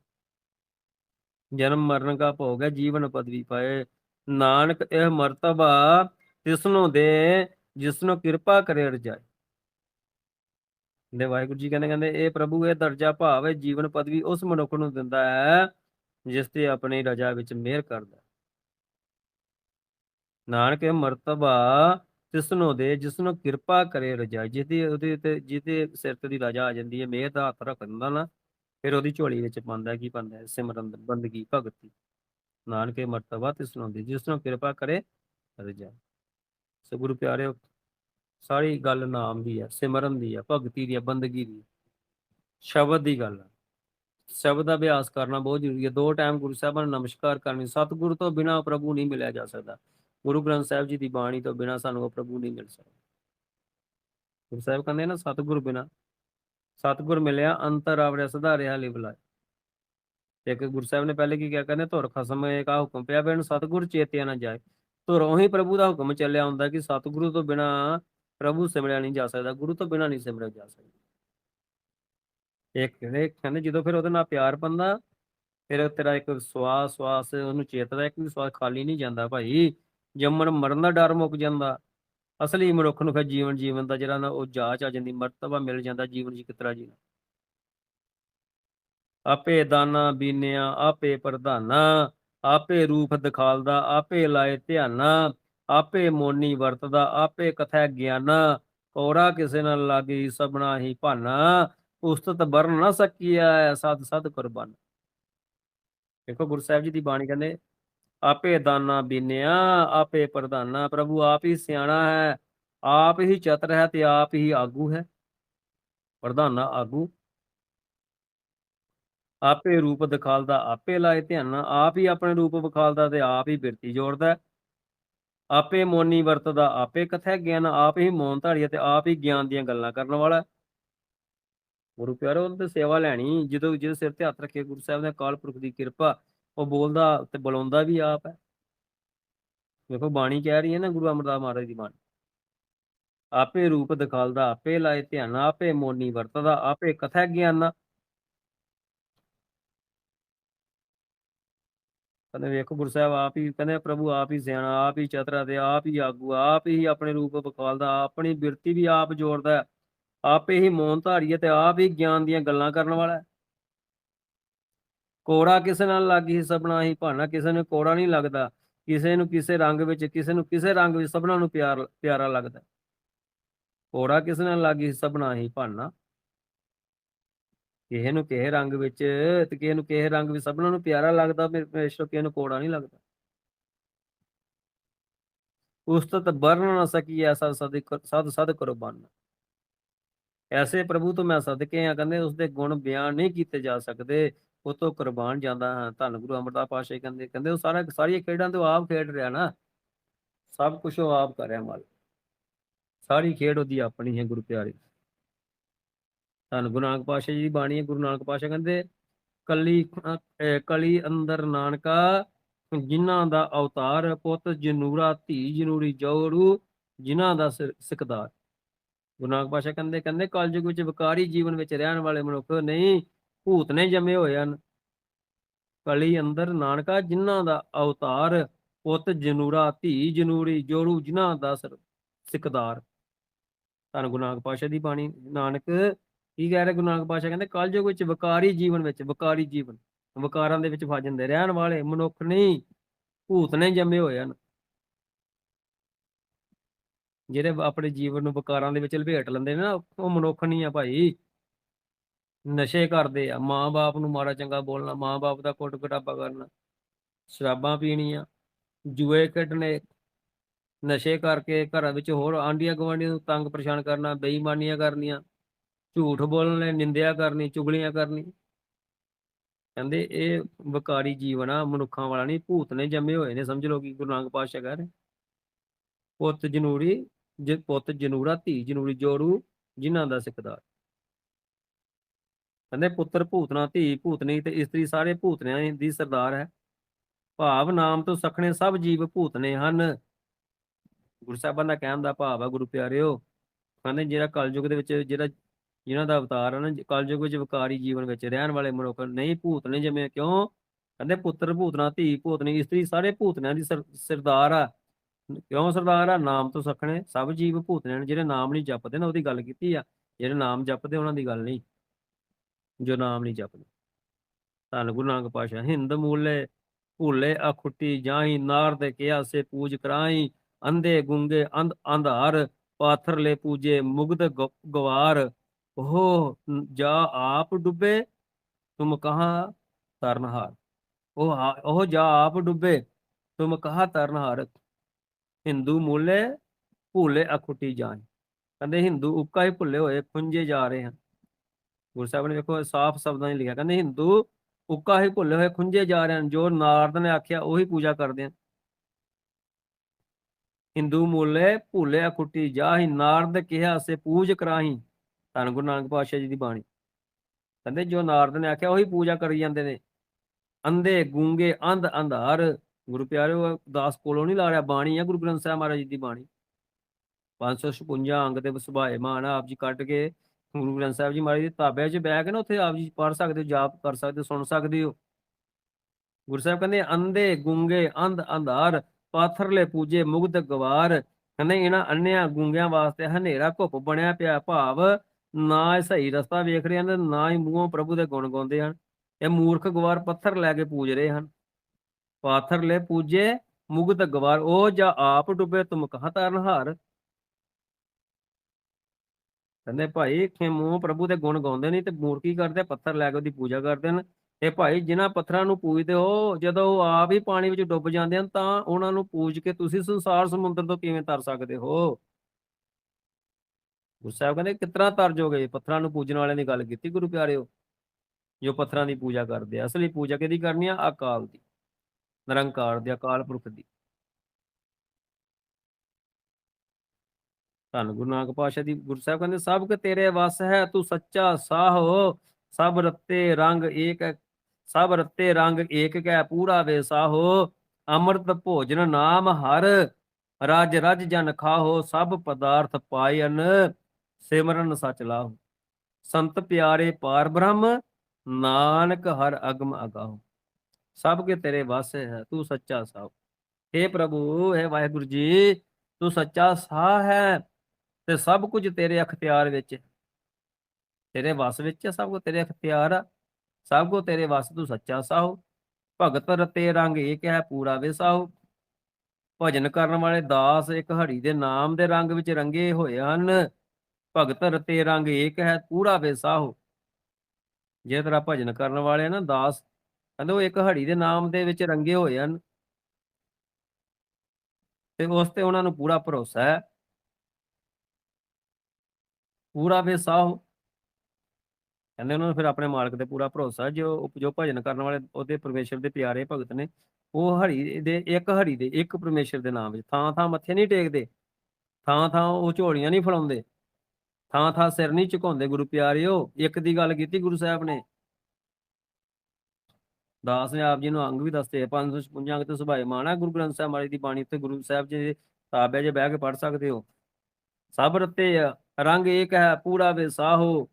ਜਨਮ ਮਰਨ ਕਾ ਭੋਗ ਹੈ, ਜੀਵਨ ਪਦਵੀ ਪਾਏ। ਨਾਨਕ ਇਹ ਮਰਤਬਾ ਤਿਸਨੂੰ ਦੇ, ਜਿਸਨੂੰ ਕਿਰਪਾ ਕਰੇ ਰਜਾਏ। ਦੇ ਵਾਹਿਗੁਰੂ ਜੀ ਕਹਿੰਦੇ ਕਹਿੰਦੇ, ਇਹ ਪ੍ਰਭੂ ਇਹ ਦਰਜਾ ਭਾਵ ਹੈ, ਜੀਵਨ ਪਦਵੀ ਉਸ ਮਨੁੱਖ ਨੂੰ ਦਿੰਦਾ ਹੈ, ਜਿਸ ਤੇ ਆਪਣੀ ਰਜਾ ਵਿੱਚ ਮਿਹਰ ਕਰਦਾ ਨਾਨਕ ਇਹ ਮਰਤਬਾ ਤਿਸਨੂੰ ਦੇ, ਜਿਸਨੂੰ ਕਿਰਪਾ ਕਰੇ ਰਜਾਈ ਜਿਹਦੀ ਉਹਦੇ ਤੇ, ਜਿਹਦੇ ਸਿਰ ਤੇ ਦੀ ਰਜਾ ਆ ਜਾਂਦੀ ਹੈ, ਮਿਹਰ ਦਾ ਹੱਥ ਰੱਖ ਦਿੰਦਾ ਨਾ ਫਿਰ ਉਹਦੀ ਝੋਲੀ ਵਿੱਚ ਪਾਉਂਦਾ, ਕੀ ਪਾਉਂਦਾ ਸਿਮਰਨ, ਬੰਦਗੀ, ਭਗਤੀ। ਨਾਨਕੇ ਇਹ ਮਰਤਬਾ ਤਿਸਨੂੰ ਦੇ ਜਿਸਨੂੰ ਕਿਰਪਾ ਕਰੇ ਰਜਾਈ ਸੋ ਗੁਰੂ ਪਿਆਰਿਓ, ਸਾਰੀ ਗੱਲ ਨਾਮ ਦੀ ਹੈ ਸਿਮਰਨ ਦੀ ਹੈ ਭਗਤੀ ਦੀ ਹੈ ਬੰਦਗੀ ਦੀ ਸ਼ਬਦ ਦੀ ਗੱਲ ਸ਼ਬਦ ਦਾ ਅਭਿਆਸ ਕਰਨਾ ਬਹੁਤ ਜ਼ਰੂਰੀ ਹੈ ਦੋ ਟਾਈਮ ਗੁਰੂ ਸਾਹਿਬਾਂ ਨੂੰ ਨਮਸਕਾਰ ਕਰਨੀ। ਸਤਿਗੁਰੂ ਤੋਂ ਬਿਨਾ ਪ੍ਰਭੂ ਨਹੀਂ ਮਿਲਿਆ ਜਾ ਸਕਦਾ। ਗੁਰੂ ਗ੍ਰੰਥ ਸਾਹਿਬ ਜੀ ਦੀ ਬਾਣੀ ਤੋਂ ਬਿਨਾ ਸਾਨੂੰ ਉਹ ਪ੍ਰਭੂ ਨਹੀਂ ਮਿਲ ਸਕਦਾ। ਗੁਰੂ ਸਾਹਿਬ ਕਹਿੰਦੇ ਨਾ, ਸਤਿਗੁਰ ਬਿਨਾ ਸਤਿਗੁਰ ਮਿਲਿਆ, ਅੰਤਰ ਆਵੜਿਆ ਸਦਾ ਰਿਹਾ ਲਿਵਲਾ ਤੇ ਇੱਕ ਗੁਰੂ ਸਾਹਿਬ ਨੇ ਪਹਿਲੇ ਕੀ ਕਿਹਾ, ਕਹਿੰਦੇ ਧੁਰ ਖਸਮ ਕਾ ਹੁਕਮ ਪਿਆ ਬਿਨ ਸਤਿਗੁਰ ਚੇਤਿਆ ਨਾ ਜਾਏ। ਧੁਰੋਂ ਹੀ ਪ੍ਰਭੂ ਦਾ ਹੁਕਮ ਚੱਲਿਆ ਹੁੰਦਾ ਕਿ ਸਤਿਗੁਰੂ ਤੋਂ ਬਿਨਾ ਪ੍ਰਭੂ ਸਿਮਰਿਆ ਨਹੀਂ ਜਾ ਸਕਦਾ, ਗੁਰੂ ਤੋਂ ਬਿਨਾ ਨਹੀਂ ਸਿਮਰਿਆ ਜਾ ਸਕਦਾ। ਇੱਕ ਕਹਿੰਦੇ ਕਹਿੰਦੇ ਜਦੋਂ ਫਿਰ ਉਹਦੇ ਨਾਲ ਪਿਆਰ ਪੰਦਾ ਫਿਰ ਤੇਰਾ ਇੱਕ ਸਵਾਸ ਸਵਾਸ ਉਹਨੂੰ ਚੇਤਦਾ, ਇੱਕ ਵੀ ਸਵਾਸ ਖਾਲੀ ਨਹੀਂ ਜਾਂਦਾ ਭਾਈ। ਜੰਮਣ ਮਰਨ ਦਾ ਡਰ ਮੁੱਕ ਜਾਂਦਾ। ਅਸਲੀ ਮਨੁੱਖ ਨੂੰ ਫਿਰ ਜੀਵਨ ਜੀਵਨ ਦਾ ਜਿਹੜਾ ਨਾ ਉਹ ਜਾਚ ਆ ਜਾਂਦੀ, ਮਰਤਬਾ ਮਿਲ ਜਾਂਦਾ ਜੀਵਨ ਜੀ ਕਿਤਰਾ ਜੀਣਾ ਆਪੇ ਦਾਨਾ ਬੀਨਿਆ, ਆਪੇ ਪ੍ਰਧਾਨਾ, ਆਪੇ ਰੂਪ ਦਿਖਾਲਦਾ, ਆਪੇ ਲਾਏ ਧਿਆਨਾ, ਆਪੇ ਮੋਨੀ ਵਰਤਦਾ, ਆਪੇ ਕਥੈ ਗਿਆਨਾ ਕੋਰਾ ਕਿਸੇ ਨਾਲ ਲਾਗੀ ਸਭਨਾ ਹੀ ਭਾਨਾ ਉਸਤਤ ਬਰਨ ਨਾ ਸਕੀਆ ਸਤ ਸਤ ਕੁਰਬਾਨ। ਦੇਖੋ ਗੁਰੂ ਸਾਹਿਬ ਜੀ ਦੀ ਬਾਣੀ ਕਹਿੰਦੇ ਆਪੇ ਦਾਨਾ ਬੀਨਿਆ, ਆਪੇ ਪ੍ਰਧਾਨਾ ਪ੍ਰਭੂ, ਆਪ ਹੀ ਸਿਆਣਾ ਹੈ, ਆਪ ਹੀ ਚਤਰ ਹੈ ਤੇ ਆਪ ਹੀ ਆਗੂ ਹੈ। ਪ੍ਰਧਾਨਾ ਆਗੂ। ਆਪੇ ਰੂਪ ਦਿਖਾਲਦਾ, ਆਪੇ ਲਾਏ ਧਿਆਨ, ਆਪ ਹੀ ਆਪਣੇ ਰੂਪ ਵਿਖਾਲਦਾ ਤੇ ਆਪ ਹੀ ਬਿਰਤੀ ਜੋੜਦਾ। ਆਪੇ ਮੋਨੀ ਵਰਤਦਾ, ਆਪੇ ਕਥੈ ਗਿਆਨ, ਆਪ ਹੀ ਮੌਨ ਧਾਰੀਆ ਤੇ ਆਪ ਹੀ ਗਿਆਨ ਦੀਆਂ ਗੱਲਾਂ ਕਰਨ ਵਾਲਾ ਗੁਰੂ ਪਿਆਰੋ, ਉਹਨਾਂ ਤੇ ਸੇਵਾ ਲੈਣੀ, ਜਦੋਂ ਜਿਹਦੇ ਸਿਰ ਤੇ ਹੱਥ ਰੱਖੇ ਗੁਰੂ ਸਾਹਿਬ ਨੇ ਕਾਲ ਪੁਰਖ ਦੀ ਕਿਰਪਾ ਉਹ ਬੋਲਦਾ ਤੇ ਬੁਲਾਉਂਦਾ ਵੀ ਆਪ ਹੈ। ਵੇਖੋ ਬਾਣੀ ਕਹਿ ਰਹੀ ਹੈ ਨਾ ਗੁਰੂ ਅਮਰਦਾਸ ਮਹਾਰਾਜ ਦੀ ਬਾਣੀ। ਆਪੇ ਰੂਪ ਦਿਖਾਲਦਾ, ਆਪੇ ਲਾਏ ਧਿਆਨ, ਆਪੇ ਮੋਨੀ ਵਰਤਦਾ, ਆਪੇ ਕਥਾ ਗਿਆਨਾ। ਕਹਿੰਦੇ ਵੇਖੋ ਗੁਰੂ ਸਾਹਿਬ ਆਪ ਹੀ ਕਹਿੰਦੇ ਪ੍ਰਭੂ ਆਪ ਹੀ ਸਿਆਣਾ, ਆਪ ਹੀ ਚਤਰਾ ਤੇ ਆਪ ਹੀ ਆਗੂ ਆਪ ਹੀ ਆਪਣੇ ਰੂਪ ਵਿਖਾਲਦਾ, ਆਪਣੀ ਬਿਰਤੀ ਵੀ ਆਪ ਜੋੜਦਾ ਆਪੇ ਹੀ ਮੌਨ ਧਾਰੀਏ ਤੇ ਆਪ ਹੀ ਗਿਆਨ ਦੀਆਂ ਗੱਲਾਂ ਕਰਨ ਵਾਲਾ ਕੋੜਾ ਕਿਸੇ ਨਾਲ ਲੱਗੀ ਸਭਨਾ ਹੀ ਭਾਣਾ, ਕਿਸੇ ਨੂੰ ਕੋੜਾ ਨਹੀਂ ਲੱਗਦਾ, ਕਿਸੇ ਨੂੰ ਕਿਸੇ ਰੰਗ ਵਿੱਚ, ਕਿਸੇ ਨੂੰ ਕਿਸੇ ਰੰਗ ਵਿੱਚ ਸਭਨਾਂ ਨੂੰ ਪਿਆਰ, ਪਿਆਰਾ ਲੱਗਦਾ ਹੈ। ਘੋੜਾ ਨਾਲ ਲੱਗੀ ਸਭਨਾ ਹੀ ਭਾਨਾ ਕਿਸੇ ਨੂੰ ਕਿਸੇ ਰੰਗ ਵਿੱਚ ਤੇ ਕਿਸੇ ਨੂੰ ਕਿਸੇ ਰੰਗ ਵਿੱਚ ਸਭਨਾਂ ਨੂੰ ਪਿਆਰਾ ਲੱਗਦਾ ਮੇਰੇ ਪਰਮੇਸ਼ਰ ਕਿਸੇ ਨੂੰ ਕੋੜਾ ਨਹੀਂ ਲੱਗਦਾ। ਉਸਤਤ ਵਰਨ ਨਾ ਸਕੀ ਐਸਾ ਸਦ ਸਦ ਸਦ ਕਰੋ ਬੰਨ। ਐਸੇ ਪ੍ਰਭੂ ਤੋਂ ਮੈਂ ਸਦਕੇ ਆ ਕਹਿੰਦੇ ਉਸਦੇ ਗੁਣ ਬਿਆਨ ਨਹੀਂ ਕੀਤੇ ਜਾ ਸਕਦੇ। ਉਹ ਤੋਂ ਕੁਰਬਾਨ ਜਾਂਦਾ ਹਾਂ, ਧੰਨ ਗੁਰੂ ਅਮਰਦਾਸ ਪਾਤਸ਼ਾਹ ਕਹਿੰਦੇ ਕਹਿੰਦੇ ਉਹ ਸਾਰਾ ਸਾਰੀਆਂ ਖੇਡਾਂ ਤੇ ਆਪ ਖੇਡ ਰਿਹਾ ਨਾ, ਸਭ ਕੁਝ ਉਹ ਆਪ ਕਰ ਰਿਹਾ ਮਾਲ ਸਾਰੀ ਖੇਡ ਉਹਦੀ ਆਪਣੀ ਹੈ ਗੁਰੂ ਪਿਆਰੇ ਧੰਨ ਗੁਰੂ ਨਾਨਕ ਪਾਤਸ਼ਾਹ ਜੀ ਦੀ ਬਾਣੀ ਹੈ, ਗੁਰੂ ਨਾਨਕ ਪਾਤਸ਼ਾਹ ਕਹਿੰਦੇ, ਕਲੀ ਕਲੀ ਅੰਦਰ ਨਾਨਕਾ, ਜਿਨ੍ਹਾਂ ਦਾ ਅਵਤਾਰ ਪੁੱਤ ਜਨੂਰਾ, ਧੀ ਜਨੂਰੀ ਜੋੜੂ ਜਿਨ੍ਹਾਂ ਦਾ ਸਿ- ਸਿਕਦਾਰ। ਗੁਰੂ ਨਾਨਕ ਪਾਤਸ਼ਾਹ ਕਹਿੰਦੇ ਕਹਿੰਦੇ ਕਲਯੁਗ ਵਿੱਚ ਵਿਕਾਰੀ ਜੀਵਨ ਵਿੱਚ ਰਹਿਣ ਵਾਲੇ ਮਨੁੱਖ ਨਹੀਂ ਭੂਤ ਨੇ ਜੰਮੇ ਹੋਏ ਹਨ। ਕਲੀ ਅੰਦਰ ਨਾਨਕਾ ਜਿਨ੍ਹਾਂ ਦਾ ਅਵਤਾਰ, ਪੁੱਤ ਜਨੂਰਾ, ਧੀ ਜਨੂਰੀ, ਜੋਰੂ ਜਿਨ੍ਹਾਂ ਦਾ ਸਿਕਦਾਰ। ਧੰਨ ਗੁਰੂ ਨਾਨਕ ਪਾਤਸ਼ਾਹ ਦੀ ਬਾਣੀ। ਨਾਨਕ ਕੀ ਕਹਿ ਰਿਹਾ ਗੁਰੂ ਨਾਨਕ ਪਾਤਸ਼ਾਹ? ਕਹਿੰਦੇ ਕਲਯੁਗ ਵਿੱਚ ਵਿਕਾਰੀ ਜੀਵਨ ਵਿੱਚ, ਵਿਕਾਰੀ ਜੀਵਨ, ਵਿਕਾਰਾਂ ਦੇ ਵਿੱਚ ਫਸ ਜਾਂਦੇ, ਰਹਿਣ ਵਾਲੇ ਮਨੁੱਖ ਨਹੀਂ, ਭੂਤ ਨੇ ਜੰਮੇ ਹੋਏ ਹਨ। ਜਿਹੜੇ ਆਪਣੇ ਜੀਵਨ ਨੂੰ ਵਿਕਾਰਾਂ ਦੇ ਵਿੱਚ ਲਪੇਟ ਲੈਂਦੇ ਨੇ ਨਾ, ਉਹ ਮਨੁੱਖ ਨਹੀਂ ਆ ਭਾਈ। ਨਸ਼ੇ ਕਰਦੇ ਆ ਮਾਂ-ਬਾਪ ਨੂੰ ਮਾੜਾ ਚੰਗਾ ਬੋਲਣਾ ਮਾਂ-ਬਾਪ ਦਾ ਕੁੱਟ ਕਟਾਪਾ ਕਰਨਾ, ਸ਼ਰਾਬਾਂ ਪੀਣੀਆਂ, ਜੂਏ ਖੇਡਣੇ ਨਸ਼ੇ ਕਰਕੇ ਘਰਾਂ ਵਿੱਚ ਹੋਰ ਆਂਡੀਆਂ ਗਵਾਂਡੀਆਂ ਨੂੰ ਤੰਗ ਪਰੇਸ਼ਾਨ ਕਰਨਾ, ਬੇਈਮਾਨੀਆਂ ਕਰਨੀਆਂ, ਝੂਠ ਬੋਲਣੇ, ਨਿੰਦਿਆ ਕਰਨੀ, ਚੁਗਲੀਆਂ ਕਰਨੀ ਕਹਿੰਦੇ ਇਹ ਵਿਕਾਰੀ ਜੀਵਨ ਆ, ਮਨੁੱਖਾਂ ਵਾਲਾ ਨਹੀਂ, ਭੂਤ ਨੇ ਜੰਮੇ ਹੋਏ ਨੇ, ਸਮਝ ਲਓ ਕਿ ਗੁਰੂ ਨਾਨਕ ਪਾਤਸ਼ਾਹ ਕਹਿ ਰਹੇ ਪੁੱਤ ਜਨੂਰੀ, ਜੇ ਪੁੱਤ ਜਨੂਰਾ, ਧੀ ਜਨੂਰੀ ਜੋੜੂ ਜਿਨ੍ਹਾਂ ਦਾ ਸਿਕਦਾਰ ਕਹਿੰਦੇ ਪੁੱਤਰ ਭੂਤਨਾ, ਧੀ ਭੂਤਨੀ ਤੇ ਇਸਤਰੀ ਸਾਰੇ ਭੂਤਨਿਆਂ ਦੀ ਸਰਦਾਰ ਹੈ। ਭਾਵ ਨਾਮ ਤੋਂ ਸਖਣੇ ਸਭ ਜੀਵ ਭੂਤਨੇ ਹਨ। ਗੁਰੂ ਸਾਹਿਬਾਂ ਦਾ ਕਹਿਣ ਦਾ ਭਾਵ ਆ ਗੁਰੂ ਪਿਆਰਿਓ, ਕਹਿੰਦੇ ਜਿਹੜਾ ਕਲਯੁਗ ਦੇ ਵਿੱਚ ਜਿਹੜਾ ਜਿਨ੍ਹਾਂ ਦਾ ਅਵਤਾਰ ਹੈ ਨਾ, ਕਲਯੁਗ ਵਿੱਚ ਵਿਕਾਰੀ ਜੀਵਨ ਵਿੱਚ ਰਹਿਣ ਵਾਲੇ ਮਨੁੱਖ ਨਹੀਂ ਭੂਤ ਨੇ ਜਿਵੇਂ ਕਿਉਂ? ਕਹਿੰਦੇ ਪੁੱਤਰ ਭੂਤਨਾ, ਧੀ ਭੂਤਨੀ, ਇਸਤਰੀ ਸਾਰੇ ਭੂਤਨਿਆਂ ਦੀ ਸਰ- ਸਰਦਾਰ ਆ। ਕਿਉਂ ਸਰਦਾਰ ਆ? ਨਾਮ ਤੋਂ ਸਖਣੇ ਸਭ ਜੀਵ ਭੂਤਨੇ ਨੇ, ਜਿਹੜੇ ਨਾਮ ਨਹੀਂ ਜਪਦੇ ਨਾ, ਉਹਦੀ ਗੱਲ ਕੀਤੀ ਆ। ਜਿਹੜੇ ਨਾਮ ਜਪਦੇ ਉਹਨਾਂ ਦੀ ਗੱਲ ਨਹੀਂ। ਜੋ ਨਾਮ ਨਹੀਂ ਜਪਦੇ। ਧੰਨ ਗੁਰੂ ਨਾਨਕ ਪਾਸ਼ਾ ਹਿੰਦ ਮੂਲੇ ਭੂਲੇ ਅਖੁੱਟੀ ਜਾਈ, ਨਾਰ ਦੇ ਕਿਆ ਸੇ ਪੂਜ ਕਰਾਈ, ਅੰਧੇ ਗੁੰਗੇ ਅੰਧ ਅੰਧਾਰ ਪਾਥਰ ਲੈ ਪੂਜੇ ਮੁਗਧ ਗਵਾਰ ਉਹ ਜਾ ਆਪ ਡੁੱਬੇ, ਤੁਮ ਕਹਾ ਤਰਨਹਾਰ। ਉਹ ਉਹ ਜਾ ਆਪ ਡੁੱਬੇ, ਤੁਮ ਕਹਾ ਤਰਨਹਾਰ। ਹਿੰਦੂ ਮੂਲੇ ਭੂਲੇ ਅਖੁੱਟੀ ਜਾਈ। ਕਹਿੰਦੇ ਹਿੰਦੂ ਉੱਕਾ ਹੀ ਭੁੱਲੇ ਹੋਏ, ਖੁੰਝੇ ਜਾ ਰਹੇ ਹਨ। ਗੁਰੂ ਸਾਹਿਬ ਨੇ ਵੇਖੋ ਸਾਫ਼ ਸ਼ਬਦਾਂ 'ਚ ਲਿਖਿਆ, ਕਹਿੰਦੇ ਹਿੰਦੂ ਉੱਕਾ ਹੀ ਭੁੱਲੇ ਹੋਏ ਖੁੰਝੇ ਜਾ ਰਹੇ ਹਨ, ਜੋ ਨਾਰਦ ਨੇ ਆਖਿਆ ਉਹੀ ਪੂਜਾ ਕਰਦੇ ਹਨ। ਹਿੰਦੂ ਮੂਲੇ ਭੁੱਲੇ ਅਖੁੱਟੀ ਜਾਹੀ, ਨਾਰਦ ਕਿਹਾ ਸੇ ਪੂਜ ਕਰਾਹੀ, ਧੰਨ ਗੁਰੂ ਨਾਨਕ ਪਾਤਸ਼ਾਹ ਜੀ ਦੀ ਬਾਣੀ। ਕਹਿੰਦੇ ਜੋ ਨਾਰਦ ਨੇ ਆਖਿਆ ਉਹੀ ਪੂਜਾ ਕਰੀ ਜਾਂਦੇ ਨੇ। ਅੰਧੇ ਗੂੰਗੇ ਅੰਧ ਅੰਧਾਰ, ਗੁਰੂ ਪਿਆਰਿਓ ਦਾਸ ਕੋਲੋਂ ਨਹੀਂ ਲਾ ਰਿਹਾ, ਬਾਣੀ ਆ ਗੁਰੂ ਗ੍ਰੰਥ ਸਾਹਿਬ ਮਹਾਰਾਜ ਜੀ ਦੀ ਬਾਣੀ। 556 ਅੰਗ ਦੇ ਸੁਭਾਏ ਮਾਨ ਆਪ ਜੀ ਕੱਢ ਕੇ ਗੁਰੂ ਗ੍ਰੰਥ ਸਾਹਿਬ ਜੀ ਮਹਾਰਾਜ ਦੇ ਤਾਬਿਆਂ 'ਚ ਬਹਿ ਕੇ ਨਾ ਉੱਥੇ ਆਪ ਜੀ ਪੜ੍ਹ ਸਕਦੇ ਹੋ, ਜਾਪ ਕਰ ਸਕਦੇ ਹੋ, ਸੁਣ ਸਕਦੇ ਹੋ। ਗੁਰੂ ਸਾਹਿਬ ਕਹਿੰਦੇ, ਅੰਧੇ ਗੁੰਗੇ, ਅੰਧ ਅੰਧਾਰ, ਪਾਥਰਲੇ ਪੂਜੇ, ਮੁਗਧ ਗਵਾਰ, ਕਹਿੰਦੇ ਇਹਨਾਂ ਅੰਨਿਆਂ ਗੁੰਗਿਆਂ ਵਾਸਤੇ ਹਨੇਰਾ ਘੁੱਪ ਬਣਿਆ ਪਿਆ, ਭਾਵ ਨਾ ਇਹ ਸਹੀ ਰਸਤਾ ਵੇਖ ਰਹੇ ਹਨ, ਨਾ ਹੀ ਮੂੰਹੋਂ ਪ੍ਰਭੂ ਦੇ ਗੁਣ ਗਾਉਂਦੇ ਹਨ। ਇਹ ਮੂਰਖ ਗਵਾਰ ਪੱਥਰ ਲੈ ਕੇ ਪੂਜ ਰਹੇ ਹਨ। ਪਾਥਰਲੇ ਪੂਜੇ, ਮੁਗਧ ਗਵਾਰ, ਉਹ ਜਾਂ ਆਪ ਡੁੱਬੇ ਤੁਮ ਕਹਾ ਤਰਨਹਾਰ ਕਹਿੰਦੇ ਭਾਈ ਕਿ ਪ੍ਰਭੂ ਦੇ ਗੁਣ ਗਾਉਂਦੇ ਨਹੀਂ ਤੇ ਮੂਰਖੀ ਕਰਦੇ ਪੱਥਰ ਲੈ ਕੇ ਉਹਦੀ ਪੂਜਾ ਕਰਦੇ ਹਨ ਇਹ ਭਾਈ ਜਿਨ੍ਹਾਂ ਪੱਥਰਾਂ ਨੂੰ ਪੂਜਦੇ ਹੋ, ਜਦੋਂ ਉਹ ਆਪ ਹੀ ਪਾਣੀ ਵਿੱਚ ਡੁੱਬ ਜਾਂਦੇ ਹਨ, ਤਾਂ ਉਹਨਾਂ ਨੂੰ ਪੂਜ ਕੇ ਤੁਸੀਂ ਸੰਸਾਰ ਸਮੁੰਦਰ ਤੋਂ ਕਿਵੇਂ ਤਰ ਸਕਦੇ ਹੋ? ਗੁਰੂ ਸਾਹਿਬ ਕਹਿੰਦੇ ਕਿਤਨਾ ਤਰ ਜੋਗੇ? ਪੱਥਰਾਂ ਨੂੰ ਪੂਜਣ ਵਾਲਿਆਂ ਦੀ ਗੱਲ ਕੀਤੀ, ਗੁਰੂ ਪਿਆਰਿਓ? ਜੋ ਪੱਥਰਾਂ ਦੀ ਪੂਜਾ ਕਰਦੇ ਆ, ਅਸਲੀ ਪੂਜਾ ਕਿਹਦੀ ਕਰਨੀ ਆ? ਅਕਾਲ ਦੀ, ਨਿਰੰਕਾਰ ਦੇ, ਅਕਾਲ ਪੁਰਖ ਦੀ। ਧੰਨ ਗੁਰੂ ਨਾਨਕ ਪਾਤਸ਼ਾਹ ਦੀ ਗੁਰੂ ਸਾਹਿਬ ਕਹਿੰਦੇ, ਸਭ ਕੁ ਤੇਰੇ ਵਸ ਹੈ, ਤੂੰ ਸੱਚਾ ਸਾਹੋ ਸਭ ਰੱਤੇ ਰੰਗ ਏਕ, ਸਭ ਰੱਤੇ ਰੰਗ ਏਕ ਕੈ, ਪੂਰਾ ਵੇ ਸਾਹੋ ਅੰਮ੍ਰਿਤ ਭੋਜਨ ਨਾਮ ਹਰ, ਰਜ ਰਜ ਜਨ ਖਾਹੋ, ਸਭ ਪਦਾਰਥ ਪਾਇਨ, ਸਿਮਰਨ ਸਚ ਲਾਹੋ। ਸੰਤ ਪਿਆਰੇ ਪਾਰ ਬ੍ਰਹਮ, ਨਾਨਕ ਹਰ ਅਗਮ ਅਗਾਹੋ। ਸਭ ਕੇ ਤੇਰੇ ਵਸ ਹੈ, ਤੂੰ ਸੱਚਾ ਸਾਹ हे ਪ੍ਰਭੂ, ਹੈ ਵਾਹਿਗੁਰੂ ਜੀ, ਤੂੰ ਸੱਚਾ ਸਾਹ ਹੈ ਤੇ ਸਭ ਕੁਝ ਤੇਰੇ ਅਖਤਿਆਰ ਵਿੱਚ। ਤੇਰੇ ਵਸ ਵਿੱਚ ਸਭ ਕੁਝ ਤੇਰੇ ਅਖਤਿਆਰ ਆ। ਸਭ ਕੁਝ ਤੇਰੇ ਵਸ ਤੂੰ ਸੱਚਾ ਸਾਹੋ। ਭਗਤ ਰਤੇ ਰੰਗ ਏਕ ਹੈ, ਪੂਰਾ ਵੇ ਸਾਹੋ। ਭਜਨ ਕਰਨ ਵਾਲੇ ਦਾਸ ਇੱਕ ਹਰੀ ਦੇ ਨਾਮ ਦੇ ਰੰਗ ਵਿੱਚ ਰੰਗੇ ਹੋਏ ਹਨ। ਭਗਤ ਰਤੇ ਰੰਗ ਏਕ ਹੈ, ਪੂਰਾ ਬੇਸਾਹੋ ਜੇ ਤੇਰਾ ਭਜਨ ਕਰਨ ਵਾਲੇ ਨਾ ਦਾਸ, ਕਹਿੰਦੇ ਉਹ ਇੱਕ ਹੜੀ ਦੇ ਨਾਮ ਦੇ ਵਿੱਚ ਰੰਗੇ ਹੋਏ ਹਨ। ਤੇ ਉਸ ਤੇ ਉਹਨਾਂ ਨੂੰ ਪੂਰਾ ਭਰੋਸਾ ਹੈ। ਪੂਰਾ ਬੇਸਾਹੋ ਕਹਿੰਦੇ ਉਹਨਾਂ ਨੂੰ ਫਿਰ ਆਪਣੇ ਮਾਲਕ ਤੇ ਪੂਰਾ ਭਰੋਸਾ, ਜੋ ਜੋ ਭਜਨ ਕਰਨ ਵਾਲੇ ਉਹਦੇ ਪਰਮੇਸ਼ਰ ਦੇ ਪਿਆਰੇ ਭਗਤ ਨੇ, ਉਹ ਹਰੀ ਦੇ, ਇੱਕ ਹਰੀ ਦੇ, ਇੱਕ ਪਰਮੇਸ਼ਰ ਦੇ ਨਾਮ ਵਿੱਚ ਥਾਂ ਥਾਂ ਮੱਥੇ ਨਹੀਂ ਟੇਕਦੇ ਥਾਂ ਥਾਂ ਉਹ ਝੋਲੀਆਂ ਨਹੀਂ ਫੜਾਉਂਦੇ ਥਾਂ ਥਾਂ ਸਿਰ ਨਹੀਂ ਝੁਕਾਉਂਦੇ, ਗੁਰੂ ਪਿਆਰਿਓ, ਇੱਕ ਦੀ ਗੱਲ ਕੀਤੀ ਗੁਰੂ ਸਾਹਿਬ ਨੇ। ਦਾਸ ਨੇ ਆਪ ਜੀ ਨੂੰ ਅੰਗ ਵੀ ਦੱਸਦੇ 556 ਅੰਗ ਤੇ ਸੁਭਾਏ ਮਾਣਾ ਗੁਰੂ ਗ੍ਰੰਥ ਸਾਹਿਬ ਮਹਾਰਾਜ ਦੀ ਬਾਣੀ ਤੇ ਗੁਰੂ ਸਾਹਿਬ ਜੀ ਦੇ ਤਾਬਿਆ ਜੇ ਬਹਿ ਕੇ ਪੜ ਸਕਦੇ ਹੋ। ਸਭ ਰਤੇ ਰੰਗ ਏਕ ਹੈ, ਪੂਰਾ ਵਿਸਾਹੋ।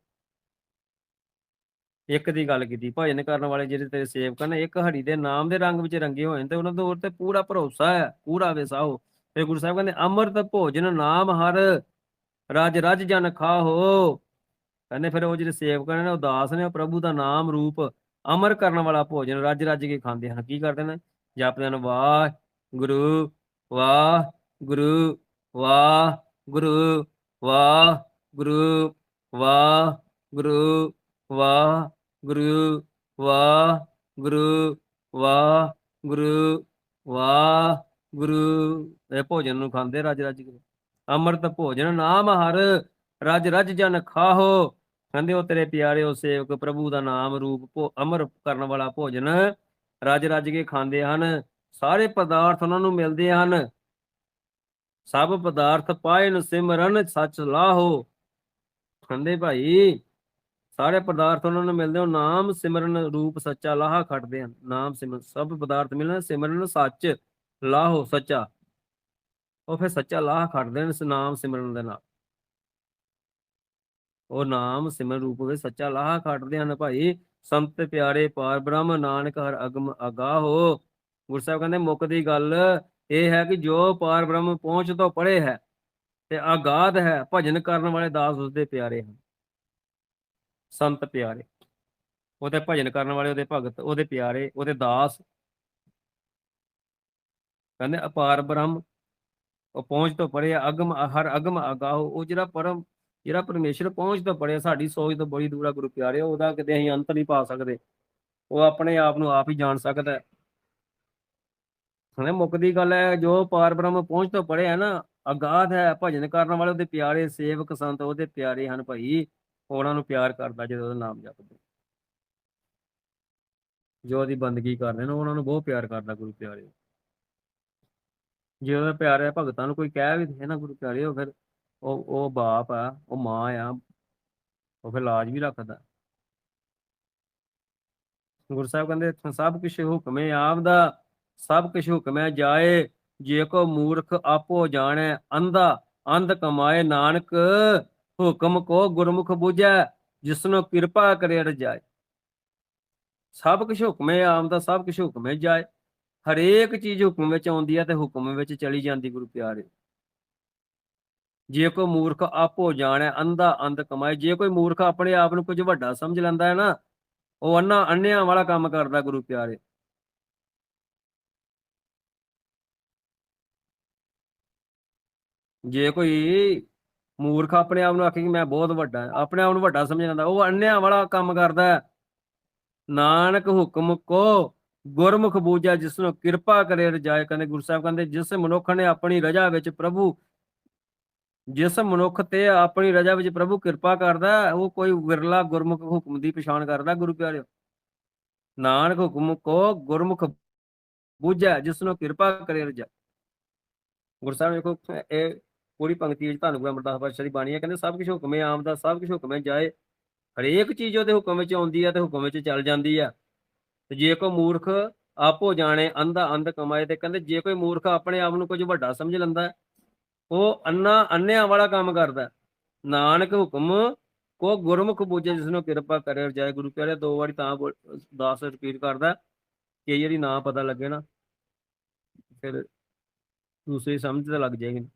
ਇੱਕ ਦੀ ਗੱਲ ਕੀਤੀ, ਭਜਨ ਕਰਨ ਵਾਲੇ ਜਿਹੜੇ ਤੇਰੇ ਸੇਵਕ ਨੇ, ਇੱਕ ਹਰੀ ਦੇ ਨਾਮ ਦੇ ਰੰਗ ਵਿੱਚ ਰੰਗੇ ਹੋਏ ਨੇ ਤੇ ਉਹਨਾਂ ਦੇ ਉੱਤੇ ਪੂਰਾ ਭਰੋਸਾ ਹੈ, ਪੂਰਾ ਵਿਸਾਹੋ। ਤੇ ਗੁਰੂ ਸਾਹਿਬ ਕਹਿੰਦੇ, ਅੰਮ੍ਰਿਤ ਭੋਜਨ ਨਾਮ ਹਰ, ਰਜ ਰਜ ਜਨ ਖਾਹੋ। ਕਹਿੰਦੇ ਫਿਰ ਉਹ ਜਿਹੜੇ ਸੇਵਕ ਨੇ ਉਹ ਦਾਸ ਨੇ, ਉਹ ਪ੍ਰਭੂ ਦਾ ਨਾਮ ਰੂਪ, ਅਮਰ ਕਰਨ ਵਾਲਾ ਭੋਜਨ ਰੱਜ ਰੱਜ ਕੇ ਖਾਂਦੇ ਹਨ। ਕੀ ਕਰਦੇ ਨੇ? ਜਪਦੇ ਹਨ ਵਾਹ ਗੁਰੂ ਵਾਹ ਗੁਰੂ ਵਾਹ ਗੁਰੂ ਵਾਹ ਗੁਰੂ ਵਾਹ ਗੁਰੂ ਵਾਹ ਗੁਰੂ ਵਾਹ ਗੁਰੂ ਵਾਹ ਗੁਰੂ ਵਾਹ ਗੁਰੂ। ਇਹ ਭੋਜਨ ਨੂੰ ਖਾਂਦੇ ਰੱਜ ਰੱਜ ਕੇ। ਅੰਮ੍ਰਿਤ ਭੋਜਨ ਨਾਮ ਹਰ ਰਜ ਰਜ ਜਨ ਖਾਹੋ। ਕਹਿੰਦੇ ਉਹ ਤੇਰੇ ਪਿਆਰੇ ਉਹ ਸੇਵਕ ਪ੍ਰਭੂ ਦਾ ਨਾਮ ਰੂਪ ਅਮਰ ਕਰਨ ਵਾਲਾ ਭੋਜਨ ਰਜ ਰਜ ਕੇ ਖਾਂਦੇ ਹਨ। ਸਾਰੇ ਪਦਾਰਥ ਉਹਨਾਂ ਨੂੰ ਮਿਲਦੇ ਹਨ। ਸਭ ਪਦਾਰਥ ਪਾਇਨ ਸਿਮਰਨ ਸੱਚ ਲਾਹੋ। ਕਹਿੰਦੇ ਭਾਈ, ਸਾਰੇ ਪਦਾਰਥ ਉਹਨਾਂ ਨੂੰ ਮਿਲਦੇ ਹੋ ਨਾਮ ਸਿਮਰਨ ਰੂਪ ਸੱਚਾ ਲਾਹਾ ਖੜਦੇ ਹਨ। ਨਾਮ ਸਿਮਰਨ, ਸਭ ਪਦਾਰਥ ਮਿਲਣ, ਸਿਮਰਨ ਸੱਚ ਲਾਹੋ, ਸੱਚਾ। ਉਹ ਫਿਰ ਸੱਚਾ ਲਾਹ ਖੜਦੇ ਨੇ ਇਸ ਨਾਮ ਸਿਮਰਨ ਦੇ ਨਾਲ। ਉਹ ਨਾਮ ਸਿਮਰਨ ਰੂਪ ਵਿੱਚ ਸੱਚਾ ਲਾਹ ਖੜਦੇ ਹਨ ਭਾਈ। ਸੰਤ ਪਿਆਰੇ ਪਾਰ ਬ੍ਰਹਮ ਨਾਨਕ ਹਰ ਅਗਮ ਅਗਾਹੋ। ਗੁਰੂ ਸਾਹਿਬ ਕਹਿੰਦੇ ਮੁੱਕ ਦੀ ਗੱਲ ਇਹ ਹੈ ਕਿ ਜੋ ਪਾਰ ਬ੍ਰਹਮ ਪਹੁੰਚ ਤੋਂ ਪੜੇ ਹੈ ਤੇ ਆਗਾਦ ਹੈ, ਭਜਨ ਕਰਨ ਵਾਲੇ ਦਾਸ ਉਸਦੇ ਪਿਆਰੇ ਹਨ। ਸੰਤ ਪਿਆਰੇ। ਉਹਦੇ ਭਜਨ ਕਰਨ ਵਾਲੇ, ਉਹਦੇ ਭਗਤ, ਉਹਦੇ ਪਿਆਰੇ, ਉਹਦੇ ਦਾਸ। ਕਹਿੰਦੇ ਅਪਾਰ ਬ੍ਰਹਮ, ਉਹ ਪਹੁੰਚ ਤੋਂ ਪਰੇ ਅਗਮ, ਹਰ ਅਗਮ ਅਗਾਹੋ ਉਹ ਜਿਹੜਾ ਪਰਮ, ਜਿਹੜਾ ਪਰਮੇਸ਼ਰ ਪਹੁੰਚ ਤੋਂ ਪਰੇ ਸਾਡੀ ਸੋਚ ਤੋਂ ਬੜੀ ਦੂਰ ਆ ਗੁਰੂ ਪਿਆਰੇ, ਉਹਦਾ ਕਿਤੇ ਅਸੀਂ ਅੰਤ ਨਹੀਂ ਪਾ ਸਕਦੇ। ਉਹ ਆਪਣੇ ਆਪ ਨੂੰ ਆਪ ਹੀ ਜਾਣ ਸਕਦਾ ਹਣੇ ਮੁੱਕਦੀ ਗੱਲ ਹੈ, ਜੋ ਪਾਰ ਬ੍ਰਹਮ ਪਹੁੰਚ ਤੋਂ ਪਰੇ ਨਾ, ਅਗਾਧ ਹੈ, ਭਜਨ ਕਰਨ ਵਾਲੇ ਉਹਦੇ ਪਿਆਰੇ ਸੇਵਕ ਸੰਤ ਉਹਦੇ ਪਿਆਰੇ ਹਨ ਭਾਈ, ਉਹਨਾਂ ਨੂੰ ਪਿਆਰ ਕਰਦਾ ਜਦੋਂ ਉਹਦਾ ਨਾਮ ਜਪਦੇ। ਜੋ ਉਹਦੀ ਬੰਦਗੀ ਕਰਦੇ ਨੇ, ਉਹਨਾਂ ਨੂੰ ਬਹੁਤ ਪਿਆਰ ਕਰਦਾ ਗੁਰੂ ਪਿਆਰੇ। ਜੇ ਉਹਦਾ ਪਿਆਰੇ ਭਗਤਾਂ ਨੂੰ ਕੋਈ ਕਹਿ ਵੀ ਦੇ ਨਾ ਗੁਰੂ ਪਿਆਰੇ, ਉਹ ਫਿਰ ਉਹ ਉਹ ਬਾਪ ਆ, ਉਹ ਮਾਂ ਆ, ਉਹ ਫਿਰ ਲਾਜ ਵੀ ਰੱਖਦਾ। ਗੁਰੂ ਸਾਹਿਬ ਕਹਿੰਦੇ ਸਭ ਕੁਛ ਹੁਕਮੇ ਆਪ ਦਾ ਸਭ ਕੁਛ ਹੁਕਮੈ ਜਾਏ, ਜੇ ਕੋ ਮੂਰਖ ਆਪੋ ਜਾਣੈ, ਅੰਧਾ, ਅੰਧ ਕਮਾਏ, ਨਾਨਕ ਹੁਕਮ ਕੋ ਗੁਰਮੁਖ ਬੁਝੈ, ਜਿਸਨੂੰ ਕਿਰਪਾ ਕਰੇ ਰਜਾਏ ਸਭ ਕੁਛ ਹੁਕਮੇ ਆਮ ਦਾ ਸਭ ਕੁਛ ਹੁਕਮੇ ਜਾਏ। ਹਰੇਕ ਚੀਜ਼ ਹੁਕਮ ਵਿੱਚ ਆਉਂਦੀ ਹੈ ਤੇ ਹੁਕਮ ਵਿੱਚ ਚਲੀ ਜਾਂਦੀ, ਗੁਰੂ ਪਿਆਰੇ। ਜੇ ਕੋਈ ਮੂਰਖ ਆਪੋ ਜਾਣੈ, ਅੰਧਾ, ਅੰਧ ਕਮਾਏ, ਜੇ ਕੋਈ ਮੂਰਖ ਆਪਣੇ ਆਪ ਨੂੰ ਕੁਝ ਵੱਡਾ ਸਮਝ ਲੈਂਦਾ ਹੈ ਨਾ, ਉਹ ਅੰਨਾ ਅੰਨਿਆਂ ਵਾਲਾ ਕੰਮ ਕਰਦਾ, ਗੁਰੂ ਪਿਆਰੇ। ਜੇ ਕੋਈ ਮੂਰਖ ਆਪਣੇ ਆਪ ਨੂੰ ਆਖੇ ਕਿ ਮੈਂ ਬਹੁਤ ਵੱਡਾ ਹਾਂ, ਆਪਣੇ ਆਪ ਨੂੰ ਵੱਡਾ ਸਮਝ ਲੈਂਦਾ ਉਹ ਅੰਨਿਆਂ ਵਾਲਾ ਕੰਮ ਕਰਦਾ ਹੈ। ਨਾਨਕ ਹੁਕਮ ਕੋ ਗੁਰਮੁਖ ਬੂਝਾ, ਜਿਸ ਨੂੰ ਕਿਰਪਾ ਕਰੇ ਰਜਾਏ। ਕਹਿੰਦੇ ਗੁਰੂ ਸਾਹਿਬ, ਕਹਿੰਦੇ ਜਿਸ ਮਨੁੱਖ ਨੇ ਆਪਣੀ ਰਜਾ ਵਿੱਚ ਪ੍ਰਭੂ, ਜਿਸ ਮਨੁੱਖ ਤੇ ਆਪਣੀ ਰਜਾ ਵਿੱਚ ਪ੍ਰਭੂ ਕਿਰਪਾ ਕਰਦਾ ਉਹ ਕੋਈ ਵਿਰਲਾ ਗੁਰਮੁਖ ਹੁਕਮ ਦੀ ਪਛਾਣ ਕਰਦਾ ਗੁਰੂ ਪਿਆਰਿਓ। ਨਾਨਕ ਹੁਕਮ ਕੋ ਗੁਰਮੁਖ ਬੂਝਾ, ਜਿਸ ਨੂੰ ਕਿਰਪਾ ਕਰੇ ਰਜਾ ਗੁਰੂ ਸਾਹਿਬ ਨੇ ਦੇਖੋ, ਇਹ ਪੂਰੀ ਪੰਕਤੀ ਵਿੱਚ ਤੁਹਾਨੂੰ ਗੁਰੂ ਅਮਰਦਾਸ ਪਾਤਸ਼ਾਹ ਦੀ ਬਾਣੀ ਹੈ। ਕਹਿੰਦੇ ਸਭ ਕੁਝ ਹੁਕਮੇ ਆਮ ਦਾ ਸਭ ਕੁਝ ਹੁਕਮੇ ਜਾਏ। ਹਰੇਕ ਚੀਜ਼ ਉਹਦੇ ਹੁਕਮ ਵਿੱਚ ਆਉਂਦੀ ਹੈ ਤੇ ਹੁਕਮ ਵਿੱਚ ਚੱਲ ਜਾਂਦੀ ਹੈ। ਤੇ ਜੇ ਕੋਈ ਮੂਰਖ ਆਪੋ ਜਾਣੇ, ਅੰਧਾ ਅੰਧ ਕਮਾਏ ਤੇ ਕਹਿੰਦੇ ਜੇ ਕੋਈ ਮੂਰਖ ਆਪਣੇ ਆਪ ਨੂੰ ਕੁਝ ਵੱਡਾ ਸਮਝ ਲੈਂਦਾ ਉਹ ਅੰਨਾ ਅੰਨਿਆਂ ਵਾਲਾ ਕੰਮ ਕਰਦਾ ਨਾਨਕ ਹੁਕਮ ਕੋ ਗੁਰਮੁਖ ਬੂਝੇ ਜਿਸ ਨੂੰ ਕਿਰਪਾ ਕਰੇ ਜਾਏ। ਗੁਰੂ ਪਿਆਰੇ ਦੋ ਵਾਰੀ ਤਾਂ ਬੋਲ- ਦਾਸ ਰਿਪੀਟ ਕਰਦਾ ਕਿ ਜਿਹੜੀ ਨਾ ਪਤਾ ਲੱਗੇ ਨਾ। ਫਿਰ ਦੂਸਰੀ ਸਮਝ ਤਾਂ ਲੱਗ ਜਾਏਗੀ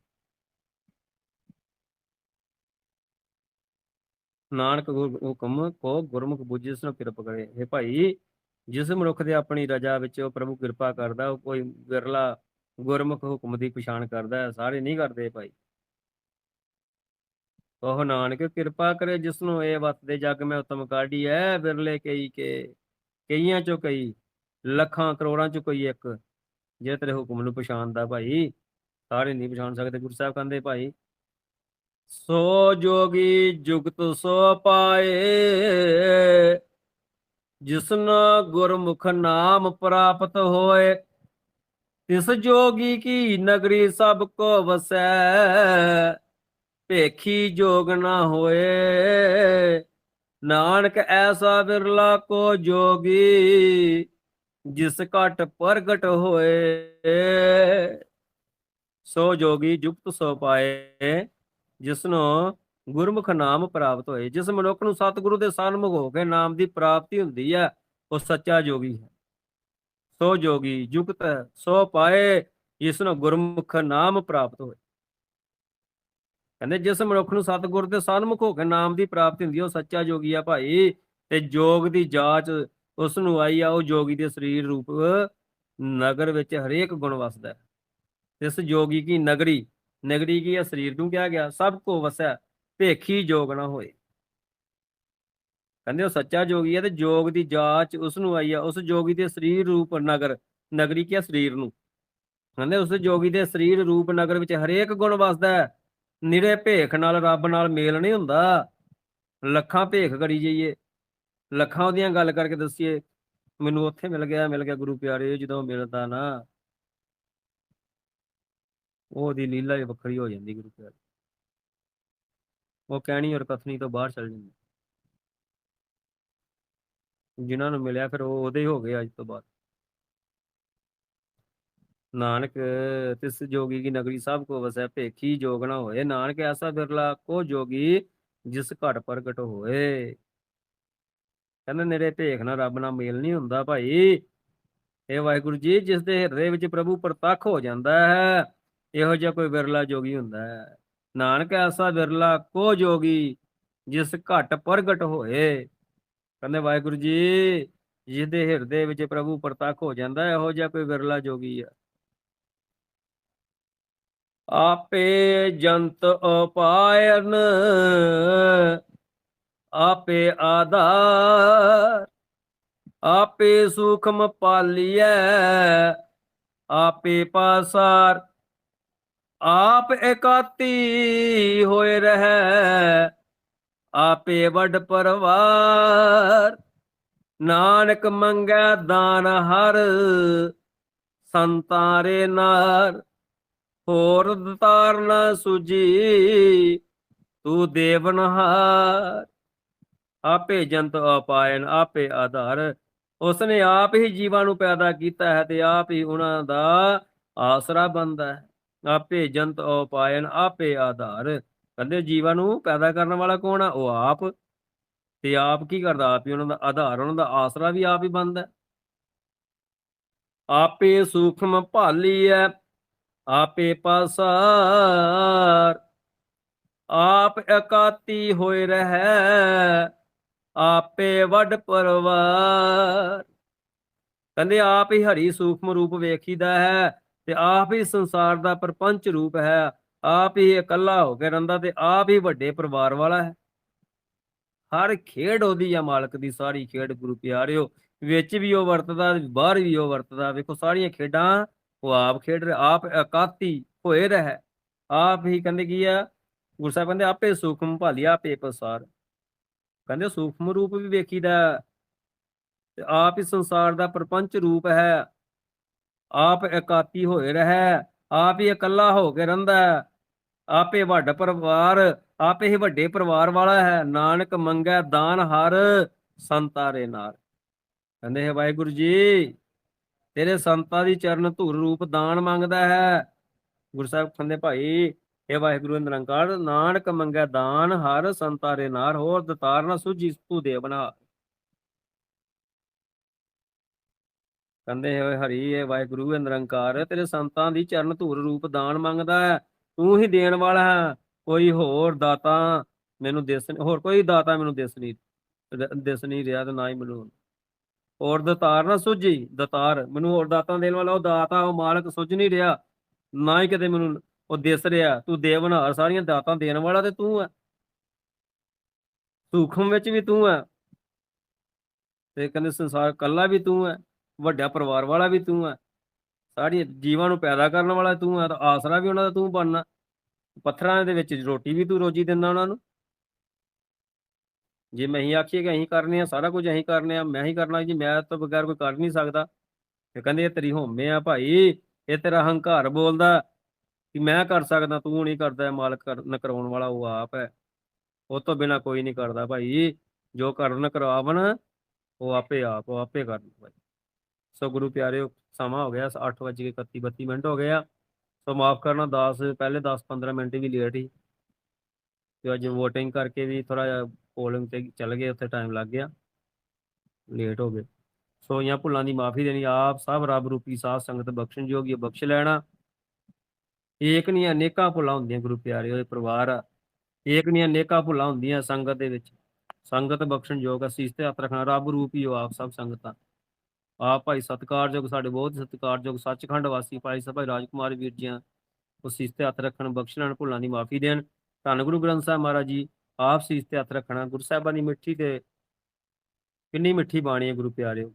ਨਾਨਕ ਗੁਰ- ਹੁਕਮ ਕੋ ਗੁਰਮੁਖ ਬੁੱਝੇ ਜਿਸ ਨੂੰ ਕਿਰਪਾ ਕਰੇ। ਇਹ ਭਾਈ, ਜਿਸ ਮਨੁੱਖ ਦੇ ਆਪਣੀ ਰਜਾ ਵਿੱਚ ਉਹ ਪ੍ਰਭੂ ਕਿਰਪਾ ਕਰਦਾ, ਉਹ ਕੋਈ ਵਿਰਲਾ ਗੁਰਮੁਖ ਹੁਕਮ ਦੀ ਪਛਾਣ ਕਰਦਾ, ਸਾਰੇ ਨਹੀਂ ਕਰਦੇ ਭਾਈ। ਉਹ ਨਾਨਕ ਕਿਰਪਾ ਕਰੇ, ਜਿਸ ਨੂੰ ਇਹ ਵਤ ਦੇ ਜਗ ਮੈਂ ਉਤਮ ਕਾਢੀ ਐ ਬਿਰਲੇ ਕਈ ਕੇ, ਕਈਆਂ ਚੋਂ ਕਈ, ਲੱਖਾਂ ਕਰੋੜਾਂ ਚੋਂ ਕੋਈ ਇੱਕ। ਜੇ ਤੇਰੇ ਹੁਕਮ ਨੂੰ ਪਛਾਣਦਾ ਭਾਈ, ਸਾਰੇ ਨਹੀਂ ਪਛਾਣ ਸਕਦੇ ਗੁਰੂ ਸਾਹਿਬ ਕਹਿੰਦੇ ਭਾਈ। ਸੋ ਜੋਗੀ ਜੁਗਤ ਸੋ ਪਾਏ। ਜਿਸਨ ਗੁਰਮੁਖ ਨਾਮ ਪ੍ਰਾਪਤ ਹੋਏ, ਤਿਸ ਜੋਗੀ ਕੀ ਨਗਰੀ ਸਭ ਕੋ ਵਸੈ, ਭੇਖੀ ਜੋਗ ਨਾ ਹੋਏ। ਨਾਨਕ ਐਸਾ ਬਿਰਲਾ ਕੋ ਜੋਗੀ, ਜਿਸ ਘਟ ਪ੍ਰਗਟ ਹੋਏ। ਸੋ ਜੋਗੀ ਜੁਗਤ ਸੋ ਪਾਏ। ਜਿਸਨੂੰ ਗੁਰਮੁਖ ਨਾਮ ਪ੍ਰਾਪਤ ਹੋਏ, ਜਿਸ ਮਨੁੱਖ ਨੂੰ ਸਤਿਗੁਰੂ ਦੇ ਸਨਮੁਖ ਹੋ ਕੇ ਨਾਮ ਦੀ ਪ੍ਰਾਪਤੀ ਹੁੰਦੀ ਹੈ, ਉਹ ਸੱਚਾ ਜੋਗੀ ਹੈ। ਸੋ ਜੋਗੀ ਯੁਕਤ ਸੋ ਪਾਏ ਜਿਸ ਨੂੰ ਗੁਰਮੁਖ ਨਾਮ ਪ੍ਰਾਪਤ ਹੋਏ। ਕਹਿੰਦੇ, ਜਿਸ ਮਨੁੱਖ ਨੂੰ ਸਤਿਗੁਰ ਦੇ ਸਨਮੁਖ ਹੋ ਕੇ ਨਾਮ ਦੀ ਪ੍ਰਾਪਤੀ ਹੁੰਦੀ ਹੈ, ਉਹ ਸੱਚਾ ਜੋਗੀ ਆ ਭਾਈ, ਤੇ ਜੋਗ ਦੀ ਜਾਂਚ ਉਸ ਨੂੰ ਆਈ ਆ, ਉਹ ਜੋਗੀ ਦੇ ਸਰੀਰ ਰੂਪ ਨਗਰ ਵਿੱਚ ਹਰੇਕ ਗੁਣ ਵਸਦਾ ਹੈ। ਇਸ ਜੋਗੀ ਕੀ ਨਗਰੀ ਨਗਰੀ ਕੀ ਆ, ਸਰੀਰ ਨੂੰ ਕਿਹਾ ਗਿਆ? ਸਭ ਕੋ ਵਸੈ ਭੇਖੀ ਜੋਗ ਨਾ ਹੋਏ। ਕਹਿੰਦੇ ਉਹ ਸੱਚਾ ਜੋਗੀ ਹੈ ਤੇ ਜੋਗ ਦੀ ਜਾਚ ਉਸ ਨੂੰ ਆਈ ਆ, ਉਸ ਜੋਗੀ ਦੇ ਸਰੀਰ ਰੂਪ ਨਗਰ, ਨਗਰੀ ਕੀ ਹੈ ਸਰੀਰ ਨੂੰ। ਕਹਿੰਦੇ ਉਸ ਜੋਗੀ ਦੇ ਸਰੀਰ ਰੂਪ ਨਗਰ ਵਿੱਚ ਹਰੇਕ ਗੁਣ ਵਸਦਾ ਹੈ, ਨਿਰੇ ਭੇਖ ਨਾਲ, ਰੱਬ ਨਾਲ ਮੇਲ ਨਹੀਂ ਹੁੰਦਾ। ਲੱਖਾਂ ਭੇਖ ਕਰੀ ਜਾਈਏ। ਲੱਖਾਂ ਉਹਦੀਆਂ ਗੱਲ ਕਰਕੇ ਦੱਸੀਏ, ਮੈਨੂੰ ਉੱਥੇ ਮਿਲ ਗਿਆ ਮਿਲ ਗਿਆ ਗੁਰੂ ਪਿਆਰੇ, ਜਦੋਂ ਮਿਲਦਾ ਨਾ। ਉਹਦੀ ਲੀਲਾ ਹੀ ਵੱਖਰੀ ਹੋ ਜਾਂਦੀ ਗੁਰੂ ਪਿਆਰੇ ਉਹ ਕਹਿਣੀ ਔਰ ਕਥਨੀ ਤੋਂ ਬਾਹਰ ਚਲ ਜਾਂਦੀ। ਜਿਨ੍ਹਾਂ ਨੂੰ ਮਿਲਿਆ ਫਿਰ ਉਹ ਉਹਦੇ ਹੋ ਗਏ ਅੱਜ ਤੋਂ ਬਾਅਦ। ਨਾਨਕ, ਤਿਸ ਜੋਗੀ ਕੀ ਨਗਰੀ ਸਭ ਕੋ ਵਸੈ, ਭੇਖੀ ਜੋਗ ਨਾ ਹੋਏ। ਨਾਨਕ ਐਸਾ ਬਿਰਲਾ ਕੋ ਜੋਗੀ, ਜਿਸ ਘਟ ਪ੍ਰਗਟ ਹੋਏ। ਕਹਿੰਦਾ ਨੇੜੇ ਭੇਖ ਨਾਲ ਰੱਬ ਨਾਲ ਮੇਲ ਨਹੀਂ ਹੁੰਦਾ ਭਾਈ। ਇਹ ਵਾਹਿਗੁਰੂ ਜੀ ਜਿਸ ਦੇ ਹਿਰਦੇ ਵਿੱਚ ਪ੍ਰਭੂ ਪ੍ਰਤੱਖ ਹੋ ਜਾਂਦਾ ਹੈ। ਇਹੋ ਜਿਹਾ ਕੋਈ ਵਿਰਲਾ ਜੋਗੀ ਹੁੰਦਾ ਹੈ। ਨਾਨਕ ਐਸਾ ਵਿਰਲਾ ਕੋ ਜੋਗੀ ਜਿਸ ਘਟ ਪ੍ਰਗਟ ਹੋਏ? ਕਹਿੰਦੇ ਵਾਹਿਗੁਰੂ ਜੀ ਜਿਸਦੇ ਹਿਰਦੇ ਵਿੱਚ ਪ੍ਰਭੂ ਪ੍ਰਤੱਖ ਹੋ ਜਾਂਦਾ ਹੈ ਇਹੋ ਜਿਹਾ ਕੋਈ ਬਿਰਲਾ ਜੋਗੀ ਆ। ਆਪੇ ਜੰਤ ਉਪਾਇਨ, ਆਪੇ ਆਧਾਰ, ਆਪੇ ਸੁਖਮ ਪਾਲੀਐ, ਆਪੇ ਪਾਸਾਰ ਆਪ ਇਕਾਤੀ ਹੋਏ ਰਹਿ, ਆਪੇ ਵੱਡ ਪਰਵਾਰ। ਨਾਨਕ ਮੰਗੈ ਦਾਨ ਹਰ ਸੰਤਾਰੇ ਨਾਰ। ਹੋਰ ਦਤਾਰ ਨਾ ਸੁਜੀ ਤੂੰ ਦੇਵਨਹਾਰ ਆਪੇ ਜੰਤ ਆਪਾਇਨ ਆਪੇ ਆਧਾਰ। ਉਸਨੇ ਆਪ ਹੀ ਜੀਵਾਂ ਨੂੰ ਪੈਦਾ ਕੀਤਾ ਹੈ ਤੇ ਆਪ ਹੀ ਉਹਨਾਂ ਦਾ ਆਸਰਾ ਬੰਦਾ ਹੈ। ਆਪੇ ਜੰਤ opaਇਨ ਆਪੇ ਆਧਾਰ। ਕਹਿੰਦੇ ਜੀਵਾਂ ਨੂੰ ਪੈਦਾ ਕਰਨ ਵਾਲਾ ਕੌਣ ਆ? ਉਹ ਆਪ। ਤੇ ਆਪ ਕੀ ਕਰਦਾ? ਆਪ ਹੀ ਉਹਨਾਂ ਦਾ ਆਧਾਰ, ਉਹਨਾਂ ਦਾ ਆਸਰਾ ਵੀ ਆਪ ਹੀ ਬਣਦਾ ਆਪੇ ਸੂਖਮ ਭਾਲੀ ਹੈ ਆਪੇ ਪਾਸਾਰ। ਆਪ ਇਕਾਤੀ ਹੋਏ ਰਹਿ, ਆਪੇ ਵੱਡ ਪਰਵਾਰ। ਕਹਿੰਦੇ ਆਪ ਹੀ ਹਰੀ ਸੂਖਮ ਰੂਪ ਵੇਖੀਦਾ ਹੈ ਤੇ ਆਪ ਹੀ ਸੰਸਾਰ ਦਾ ਪਰਪੰਚ ਰੂਪ ਹੈ। ਆਪ ਹੀ ਇਕੱਲਾ ਹੋ ਕੇ ਰਹਿੰਦਾ ਤੇ ਆਪ ਹੀ ਵੱਡੇ ਪਰਿਵਾਰ ਵਾਲਾ ਹੈ। ਹਰ ਖੇਡ ਉਹਦੀ ਆ ਮਾਲਕ ਦੀ, ਸਾਰੀ ਖੇਡ ਗੁਰੂ ਪਿਆਰਿਓ। ਵਿੱਚ ਵੀ ਉਹ ਵਰਤਦਾ, ਬਾਹਰ ਵੀ ਉਹ ਵਰਤਦਾ। ਵੇਖੋ, ਸਾਰੀਆਂ ਖੇਡਾਂ ਉਹ ਆਪ ਖੇਡ ਰਿਹਾ, ਆਪ ਇਕਾਤੀ ਹੋਏ ਰਹਿ ਆਪ ਹੀ ਕਹਿੰਦੇ ਕੀ ਆ? ਗੁਰੂ ਸਾਹਿਬ ਕਹਿੰਦੇ, ਆਪੇ ਸੂਖਮ ਭਾਲਿਆ ਆਪੇ ਪਸਾਰ। ਕਹਿੰਦੇ, ਸੂਖਮ ਰੂਪ ਵੀ ਵੇਖੀਦਾ। ਤੇ ਆਪ ਹੀ ਸੰਸਾਰ ਦਾ ਪ੍ਰਪੰਚ ਰੂਪ ਹੈ। ਆਪ ਇਕਾਤੀ ਹੋਏ ਰਹਿ, ਆਪ ਹੀ ਇਕੱਲਾ ਹੋ ਕੇ ਰਹਿੰਦਾ ਆਪੇ ਵੱਡ ਪਰਿਵਾਰ, ਆਪੇ ਹੀ ਵੱਡੇ ਪਰਿਵਾਰ ਵਾਲਾ ਹੈ। ਨਾਨਕ ਮੰਗੈ ਦਾਨ ਹਰ ਸੰਤਾਰੇ ਨਾਲ। ਕਹਿੰਦੇ ਹੈ, ਵਾਹਿਗੁਰੂ ਜੀ, ਤੇਰੇ ਸੰਤਾਂ ਦੀ ਚਰਨ ਧੂਰ ਰੂਪ ਦਾਨ ਮੰਗਦਾ ਹੈ। ਗੁਰੂ ਸਾਹਿਬ ਕਹਿੰਦੇ, ਭਾਈ, ਇਹ ਵਾਹਿਗੁਰੂ ਨਿਰੰਕਾਰ ਨਾਨਕ ਮੰਗੈ ਦਾਨ ਹਰ ਸੰਤਾਰੇ ਨਾਰ ਹੋਰ ਦਤਾਰ ਨਾ ਸੁਜੀ ਤੂੰ ਦੇ ਬਣਾ। ਕਹਿੰਦੇ ਹੋਏ ਹਰੀ, ਇਹ ਵਾਹਿਗੁਰੂ ਹੈ ਨਿਰੰਕਾਰ ਤੇਰੇ ਸੰਤਾਂ ਦੀ ਚਰਨ ਧੂਰ ਰੂਪ ਦਾਨ ਮੰਗਦਾ ਹੈ, ਤੂੰ ਹੀ ਦੇਣ ਵਾਲਾ ਹੈ, ਕੋਈ ਹੋਰ ਦਾਤਾ ਮੈਨੂੰ ਦਿਸ ਹੋਰ ਕੋਈ ਦਾਤਾ ਮੈਨੂੰ ਦਿਸ ਨਹੀਂ ਦਿਸ ਨਹੀਂ ਰਿਹਾ ਤੇ ਨਾ ਹੀ ਮੈਨੂੰ। ਹੋਰ ਦਤਾਰ ਨਾ ਸੁਝੀ, ਦਤਾਰ, ਮੈਨੂੰ ਹੋਰ ਦਾਤਾਂ ਦੇਣ ਵਾਲਾ, ਉਹ ਦਾਤਾ, ਉਹ ਮਾਲਕ ਸੁਝ ਨਹੀਂ ਰਿਹਾ, ਨਾ ਹੀ ਕਿਤੇ ਮੈਨੂੰ ਉਹ ਦਿਸ ਰਿਹਾ, ਤੂੰ ਦੇਵਨਾਰ ਸਾਰੀਆਂ ਦਾਤਾਂ ਦੇਣ ਵਾਲਾ ਤੇ ਤੂੰ ਹੈ। ਸੂਖਮ ਵਿੱਚ ਵੀ ਤੂੰ ਹੈ, ਤੇ ਕਹਿੰਦੇ ਸੰਸਾਰ ਕੱਲਾ ਵੀ ਤੂੰ ਹੈ। ਵੱਡਾ ਪਰਿਵਾਰ ਵਾਲਾ ਵੀ ਤੂੰ ਹੈ ਸਾਰੀ ਜੀਵਾਂ ਨੂੰ ਪੈਦਾ ਕਰਨ ਵਾਲਾ ਤੂੰ ਹੈ ਤਾਂ ਆਸਰਾ ਵੀ ਉਹਨਾਂ ਦਾ ਤੂੰ ਬਣਨਾ। ਪੱਥਰਾਂ ਦੇ ਵਿੱਚ ਰੋਟੀ ਵੀ ਤੂੰ ਰੋਜੀ ਦਿੰਦਾ ਉਹਨਾਂ ਨੂੰ। ਜੇ ਮੈਂ ਹੀ ਆਖੀਏ ਕਿ ਅਸੀਂ ਕਰਨੇ ਆ, ਸਾਰਾ ਕੁਝ ਅਸੀਂ ਕਰਨੇ ਆ, ਮੈਂ ਹੀ ਕਰਨਾ, ਜੀ ਮੈਂ ਤੋਂ ਬਗੈਰ ਕੋਈ ਕਰ ਨਹੀਂ ਸਕਦਾ। ਤੇ ਕਹਿੰਦੇ ਇਹ ਤੇਰੀ ਹੋਮੇ ਆ ਭਾਈ, ਇਹ ਤੇਰਾ ਹੰਕਾਰ ਬੋਲਦਾ ਕਿ ਮੈਂ ਕਰ ਸਕਦਾ, ਤੂੰ ਨਹੀਂ ਕਰਦਾ ਮਾਲਕ ਕਰਨ ਕਰਾਉਣ ਵਾਲਾ ਉਹ ਆਪ ਹੈ। ਉਹ ਤੋਂ ਬਿਨਾ ਕੋਈ ਨਹੀਂ ਕਰਦਾ ਭਾਈ, ਜੋ ਕਰਨ ਕਰਾਵਣ, ਉਹ ਆਪੇ ਆਪ, ਉਹ ਆਪੇ ਕਰਨ ਭਾਈ। ਸੋ ਗੁਰੂ ਪਿਆਰਿਓ, ਸਮਾਂ ਹੋ ਗਿਆ 8:31 32 ਮਿੰਟ ਹੋ ਗਏ ਆ। ਸੋ ਮਾਫ ਕਰਨਾ 10 ਪਹਿਲੇ 10 15 ਮਿੰਟ ਵੀ ਲੇਟ ਹੀ ਤੇ ਅੱਜ VOTING ਕਰਕੇ ਵੀ ਥੋੜਾ ਜਿਹਾ ਪੋਲਿੰਗ ਤੇ ਚੱਲ ਗਏ, ਉੱਥੇ ਟਾਈਮ ਲੱਗ ਗਿਆ। ਲੇਟ ਹੋ ਗਏ। ਸੋ ਇਹਨਾਂ ਭੁੱਲਾਂ ਦੀ ਮਾਫੀ ਦੇਣੀ, ਆਪ ਸਭ ਰੱਬ ਰੂਪੀ ਸਾਧ ਸੰਗਤ ਬਖਸ਼ਣ ਜੋਗੀ ਬਖਸ਼ ਲੈਣਾ। ਏਕ ਨਹੀਂ ਅਨੇਕਾਂ ਭੁੱਲਾਂ ਹੁੰਦੀਆਂ ਗੁਰੂ ਪਿਆਰਿਓ ਇਹ ਪਰਿਵਾਰ ਆ। ਏਕ ਨਹੀਂ ਅਨੇਕਾਂ ਭੁੱਲਾਂ ਹੁੰਦੀਆਂ ਸੰਗਤ ਦੇ ਵਿੱਚ। ਸੰਗਤ ਬਖਸ਼ਣ ਯੋਗ ਅਸੀਸ ਤੇ ਹੱਥ ਰੱਖਣਾ, ਰੱਬ ਰੂਪੀ ਹੋ ਆਪ ਸਭ ਸੰਗਤਾਂ। ਆਪ ਭਾਈ ਸਤਿਕਾਰਯੋਗ ਸਾਡੇ ਬਹੁਤ ਸਤਿਕਾਰਯੋਗ ਸੱਚਖੰਡ ਵਾਸੀ ਭਾਈ ਸਭਾ ਰਾਜਕੁਮਾਰ ਵੀਰ ਜੀਆਂ ਉਹ ਸੀਸ ਤੇ ਹੱਥ ਰੱਖਣ ਬਖਸ਼ਣ ਭੁੱਲਾਂ ਦੀ ਮਾਫੀ ਦੇਣ। ਧੰਨ ਗੁਰੂ ਗ੍ਰੰਥ ਸਾਹਿਬ ਮਹਾਰਾਜ ਜੀ, ਆਪ ਸੀਸ ਤੇ ਹੱਥ ਰੱਖਣਾ, ਗੁਰੂ ਸਾਹਿਬਾਂ ਦੀ ਮਿੱਠੀ ਤੇ ਕਿੰਨੀ ਮਿੱਠੀ ਬਾਣੀ ਹੈ ਗੁਰੂ ਪਿਆਰਿਓ।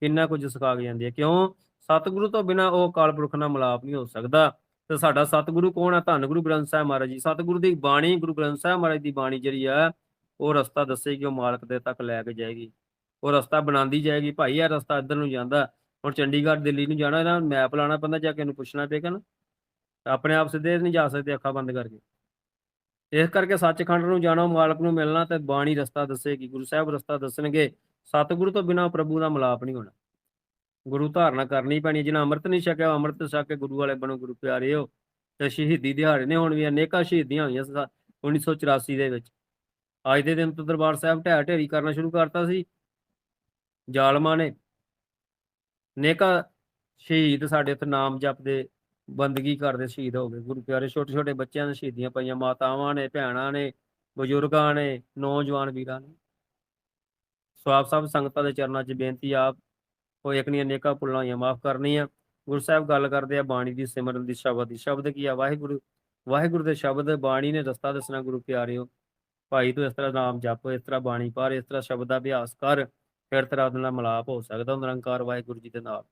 ਕਿੰਨਾ ਕੁਝ ਸਿਖਾ ਕੇ ਜਾਂਦੀ ਹੈ। ਕਿਉਂ? ਸਤਿਗੁਰੂ ਤੋਂ ਬਿਨਾ ਉਹ ਕਾਲ ਪੁਰਖ ਨਾਲ ਮਿਲਾਪ ਨਹੀਂ ਹੋ ਸਕਦਾ। ਤੇ ਸਾਡਾ ਸਤਿਗੁਰੂ ਕੌਣ ਆ? ਧੰਨ ਗੁਰੂ ਗ੍ਰੰਥ ਸਾਹਿਬ ਮਹਾਰਾਜ ਜੀ। ਸਤਿਗੁਰੂ ਦੀ ਬਾਣੀ, ਗੁਰੂ ਗ੍ਰੰਥ ਸਾਹਿਬ ਮਹਾਰਾਜ ਦੀ ਬਾਣੀ ਜਿਹੜੀ ਆ, ਉਹ ਰਸਤਾ ਦੱਸੇਗੀ, ਉਹ ਮਾਲਕ ਦੇ ਤੱਕ ਲੈ ਕੇ ਜਾਏਗੀ। ਉਹ ਰਸਤਾ ਬਣਾਉਂਦੀ ਜਾਏਗੀ, ਭਾਈ ਇਹ ਰਸਤਾ ਇੱਧਰ ਨੂੰ ਜਾਂਦਾ, ਹੁਣ ਚੰਡੀਗੜ੍ਹ ਦਿੱਲੀ ਨੂੰ ਜਾਣਾ ਨਾ ਮੈਪ ਲਾਣਾ ਪੈਂਦਾ, ਜਾ ਕੇ ਇਹਨੂੰ ਪੁੱਛਣਾ ਪਏਗਾ ਨਾ। ਆਪਣੇ ਆਪ ਸਿੱਧੇ ਨਹੀਂ ਜਾ ਸਕਦੇ ਅੱਖਾਂ ਬੰਦ ਕਰਕੇ। ਇਸ ਕਰਕੇ ਸੱਚਖੰਡ ਨੂੰ ਜਾਣਾ ਮਾਲਕ ਨੂੰ ਮਿਲਣਾ ਤੇ ਬਾਣੀ ਰਸਤਾ ਦੱਸੇਗੀ, ਗੁਰੂ ਸਾਹਿਬ ਰਸਤਾ ਦੱਸਣਗੇ। ਸਤਿਗੁਰੂ ਤੋਂ ਬਿਨਾ ਪ੍ਰਭੂ ਦਾ ਮਿਲਾਪ ਨਹੀਂ ਹੋਣਾ। ਗੁਰੂ ਧਾਰਨਾ ਕਰਨੀ ਪੈਣੀ, ਜਿਹਨਾਂ ਅੰਮ੍ਰਿਤ ਨਹੀਂ ਛਕਿਆ ਅੰਮ੍ਰਿਤ ਛਕ ਕੇ ਗੁਰੂ ਵਾਲੇ ਬਣੋ, ਗੁਰੂ ਪਿਆਰੇ ਹੋ। ਤੇ ਸ਼ਹੀਦੀ ਦਿਹਾੜੇ ਨੇ, ਹੁਣ ਵੀ ਅਨੇਕਾਂ ਸ਼ਹੀਦੀਆਂ ਹੋਈਆਂ ਸੀ 1984 ਦੇ ਵਿੱਚ। ਅੱਜ ਦੇ ਦਿਨ ਤੋਂ ਦਰਬਾਰ ਸਾਹਿਬ ਢਹਿ ਢੇਰੀ ਕਰਨਾ ਸ਼ੁਰੂ ਕਰਤਾ ਸੀ। ਜ਼ਾਲਮਾਂ ਨੇ। ਅਨੇਕਾਂ ਸ਼ਹੀਦ ਸਾਡੇ ਇੱਥੇ ਨਾਮ ਜਪਦੇ ਬੰਦਗੀ ਕਰਦੇ ਸ਼ਹੀਦ ਹੋ ਗਏ। ਗੁਰੂ ਪਿਆਰੇ ਛੋਟੇ ਛੋਟੇ ਬੱਚਿਆਂ ਨੇ ਸ਼ਹੀਦੀਆਂ ਪਈਆਂ। ਮਾਤਾਵਾਂ ਨੇ, ਭੈਣਾਂ ਨੇ, ਬਜ਼ੁਰਗਾਂ ਨੇ, ਨੌਜਵਾਨ ਵੀਰਾਂ ਨੇ। ਸੋ ਆਪ ਸਭ ਸੰਗਤਾਂ ਦੇ ਚਰਨਾਂ 'ਚ ਬੇਨਤੀ ਆਪ ਉਹ ਇੱਕ ਨਹੀਂ ਅਨੇਕਾਂ ਭੁੱਲਾਂ ਹੋਈਆਂ, ਮਾਫ ਕਰਨੀਆਂ। ਗੁਰੂ ਸਾਹਿਬ ਗੱਲ ਕਰਦੇ ਆ ਬਾਣੀ ਦੀ, ਸਿਮਰਨ ਦੀ, ਸ਼ਬਦ ਦੀ। ਸ਼ਬਦ ਕੀ ਆ? ਵਾਹਿਗੁਰੂ ਵਾਹਿਗੁਰੂ ਦੇ ਸ਼ਬਦ ਬਾਣੀ ਨੇ ਰਸਤਾ ਦੱਸਣਾ ਗੁਰੂ ਪਿਆਰਿਓ। ਭਾਈ ਤੂੰ ਇਸ ਤਰ੍ਹਾਂ ਨਾਮ ਜਪ, ਇਸ ਤਰ੍ਹਾਂ ਬਾਣੀ ਪੜ੍ਹ ਇਸ ਤਰ੍ਹਾਂ ਸ਼ਬਦ ਦਾ ਅਭਿਆਸ ਕਰ। ਫਿਰ ਤੇਰਾ ਉਹਦੇ ਨਾਲ ਮਿਲਾਪ ਹੋ ਸਕਦਾ ਨਿਰੰਕਾਰ ਵਾਹਿਗੁਰੂ ਜੀ ਦੇ ਨਾਲ।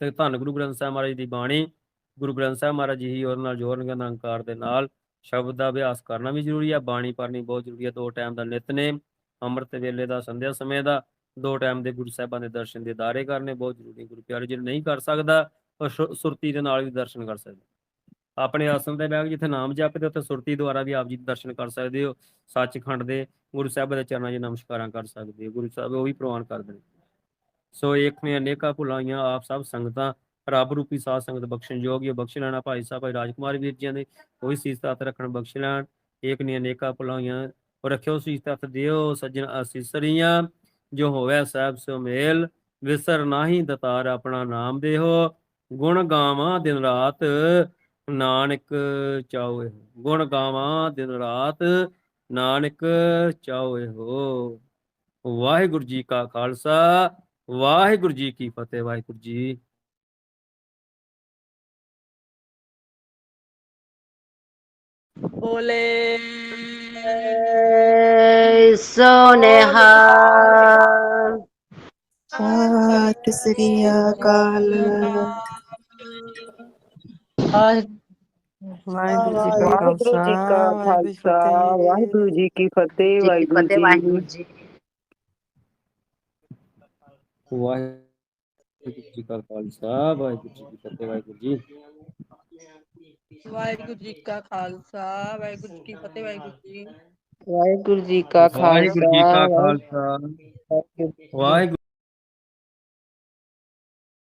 ਤੇ ਧੰਨ ਗੁਰੂ ਗ੍ਰੰਥ ਸਾਹਿਬ ਮਹਾਰਾਜ ਦੀ ਬਾਣੀ, ਗੁਰੂ ਗ੍ਰੰਥ ਸਾਹਿਬ ਮਹਾਰਾਜ ਜੀ ਹੀ ਉਹਦੇ ਨਾਲ ਜੋੜਨਗੇ ਨਿਰੰਕਾਰ ਦੇ ਨਾਲ। ਸ਼ਬਦ ਦਾ ਅਭਿਆਸ ਕਰਨਾ ਵੀ ਜ਼ਰੂਰੀ ਆ, ਬਾਣੀ ਪੜ੍ਹਨੀ ਬਹੁਤ ਜ਼ਰੂਰੀ ਆ, ਦੋ ਟਾਈਮ ਦਾ ਨਿਤਨੇਮ ਅੰਮ੍ਰਿਤ ਵੇਲੇ ਦਾ, ਸੰਧਿਆ ਸਮੇਂ ਦਾ, ਦੋ ਟਾਈਮ ਦੇ ਗੁਰੂ ਸਾਹਿਬਾਂ ਦੇ ਦਰਸ਼ਨ ਦੇ ਦਾਰੇ ਕਰਨੇ ਬਹੁਤ ਜ਼ਰੂਰੀ ਗੁਰੂ ਪਿਆਰੇ ਜੀ ਨਹੀਂ ਕਰ ਸਕਦਾ, ਉਹ ਸ਼ੁ- ਸੁਰਤੀ ਦੇ ਨਾਲ ਵੀ ਦਰਸ਼ਨ ਕਰ ਸਕਦਾ। ਆਪਣੇ ਆਸਣ ਤੇ ਬੈਠ ਕੇ ਜਿੱਥੇ ਨਾਮ ਜਪਦੇ, ਉੱਥੇ ਸੁਰਤੀ ਦੁਆਰਾ ਵੀ ਆਪ ਜੀ ਦੇ ਦਰਸ਼ਨ ਕਰ ਸਕਦੇ ਹੋ, ਸੱਚਖੰਡ ਦੇ ਗੁਰੂ ਸਾਹਿਬ ਦੇ ਚਰਨਾਂ 'ਚ ਨਮਸਕਾਰਾਂ ਕਰ ਸਕਦੇ ਹੋ, ਗੁਰੂ ਸਾਹਿਬ ਉਹ ਵੀ ਪ੍ਰਵਾਨ ਕਰਦੇ ਨੇ ਸੋ ਇੱਕ ਨੇ ਅਨੇਕਾਂ ਭੁਲਾਈਆਂ ਆਪ ਸਭ ਸੰਗਤਾਂ, ਰੱਬ ਰੂਪੀ ਸਾਧ ਸੰਗਤ ਬਖਸ਼ਣ ਯੋਗ ਇਹ ਬਖਸ਼ ਲੈਣਾ, ਭਾਈ ਸਾਹਿਬ, ਭਾਈ ਰਾਜਕੁਮਾਰ ਵੀਰ ਜੀ ਦੇ ਕੋਈ ਸੀਸ ਤੇ ਰੱਖਣ ਬਖਸ਼ ਲੈਣ। ਏਕ ਨੇ ਅਨੇਕਾਂ ਭੁਲਾਈਆਂ ਉਹ ਰੱਖਿਓ ਸੀਸ ਤੇ ਦਿਓ, ਸੱਜਣ ਅਸੀਸਰੀਆਂ ਜੋ ਹੋਵੇ ਸਾਹਿਬ ਸੋ ਮੇਲ, ਵਿਸਰ ਨਾਹੀ ਦਤਾਰ ਆਪਣਾ ਨਾਮ ਦੇਹੋ, ਗੁਣ ਗਾਵਾਂ ਦਿਨ ਰਾਤ ਨਾਨਕ ਚਾਉਏ ਗੁਣ ਗਾਵਾਂ ਦਿਨ ਰਾਤ ਨਾਨਕ ਚਾਉਏ ਹੋ ਵਾਹਿਗੁਰੂ ਜੀ ਕਾ ਖਾਲਸਾ ਵਾਹਿਗੁਰੂ ਜੀ ਕੀ ਫਤਿਹ ਵਾਹਿਗੁਰੂ ਜੀ ਬੋਲੇ ਸੋਨੇਹਾ। ਸਤਿ ਸ੍ਰੀ ਅਕਾਲ। ਵਾਹਿਗੁਰੂ ਜੀ ਕਾ ਖਾਲਸਾ ਵਾਹਿਗੁਰੂ ਜੀ ਕੀ ਫਤਿਹ ਵਾਹਿਗੁਰੂ ਜੀ ਵਾਹਿਗੁਰੂ ਜੀ ਕਾ ਖਾਲਸਾ ਵਾਹਿਗੁਰੂ ਜੀ ਕੀ ਫਤਿਹ ਵਾਹਿਗੁਰੂ ਜੀ ਵਾਹਿਗੁਰੂ ਜੀ ਕਾ ਖਾਲਸਾ ਵਾਹਿਗੁਰੂ ਜੀ ਕੀ ਫਤਿਹ ਵਾਹਿਗੁਰੂ ਜੀ ਵਾਹਿਗੁਰੂ ਜੀ ਕਾ ਵਾਹਿਗੁਰੂ ਜੀ ਕਾ ਖਾਲਸਾ ਖਾਲਸਾ ਵਾਹਿਗੁਰੂ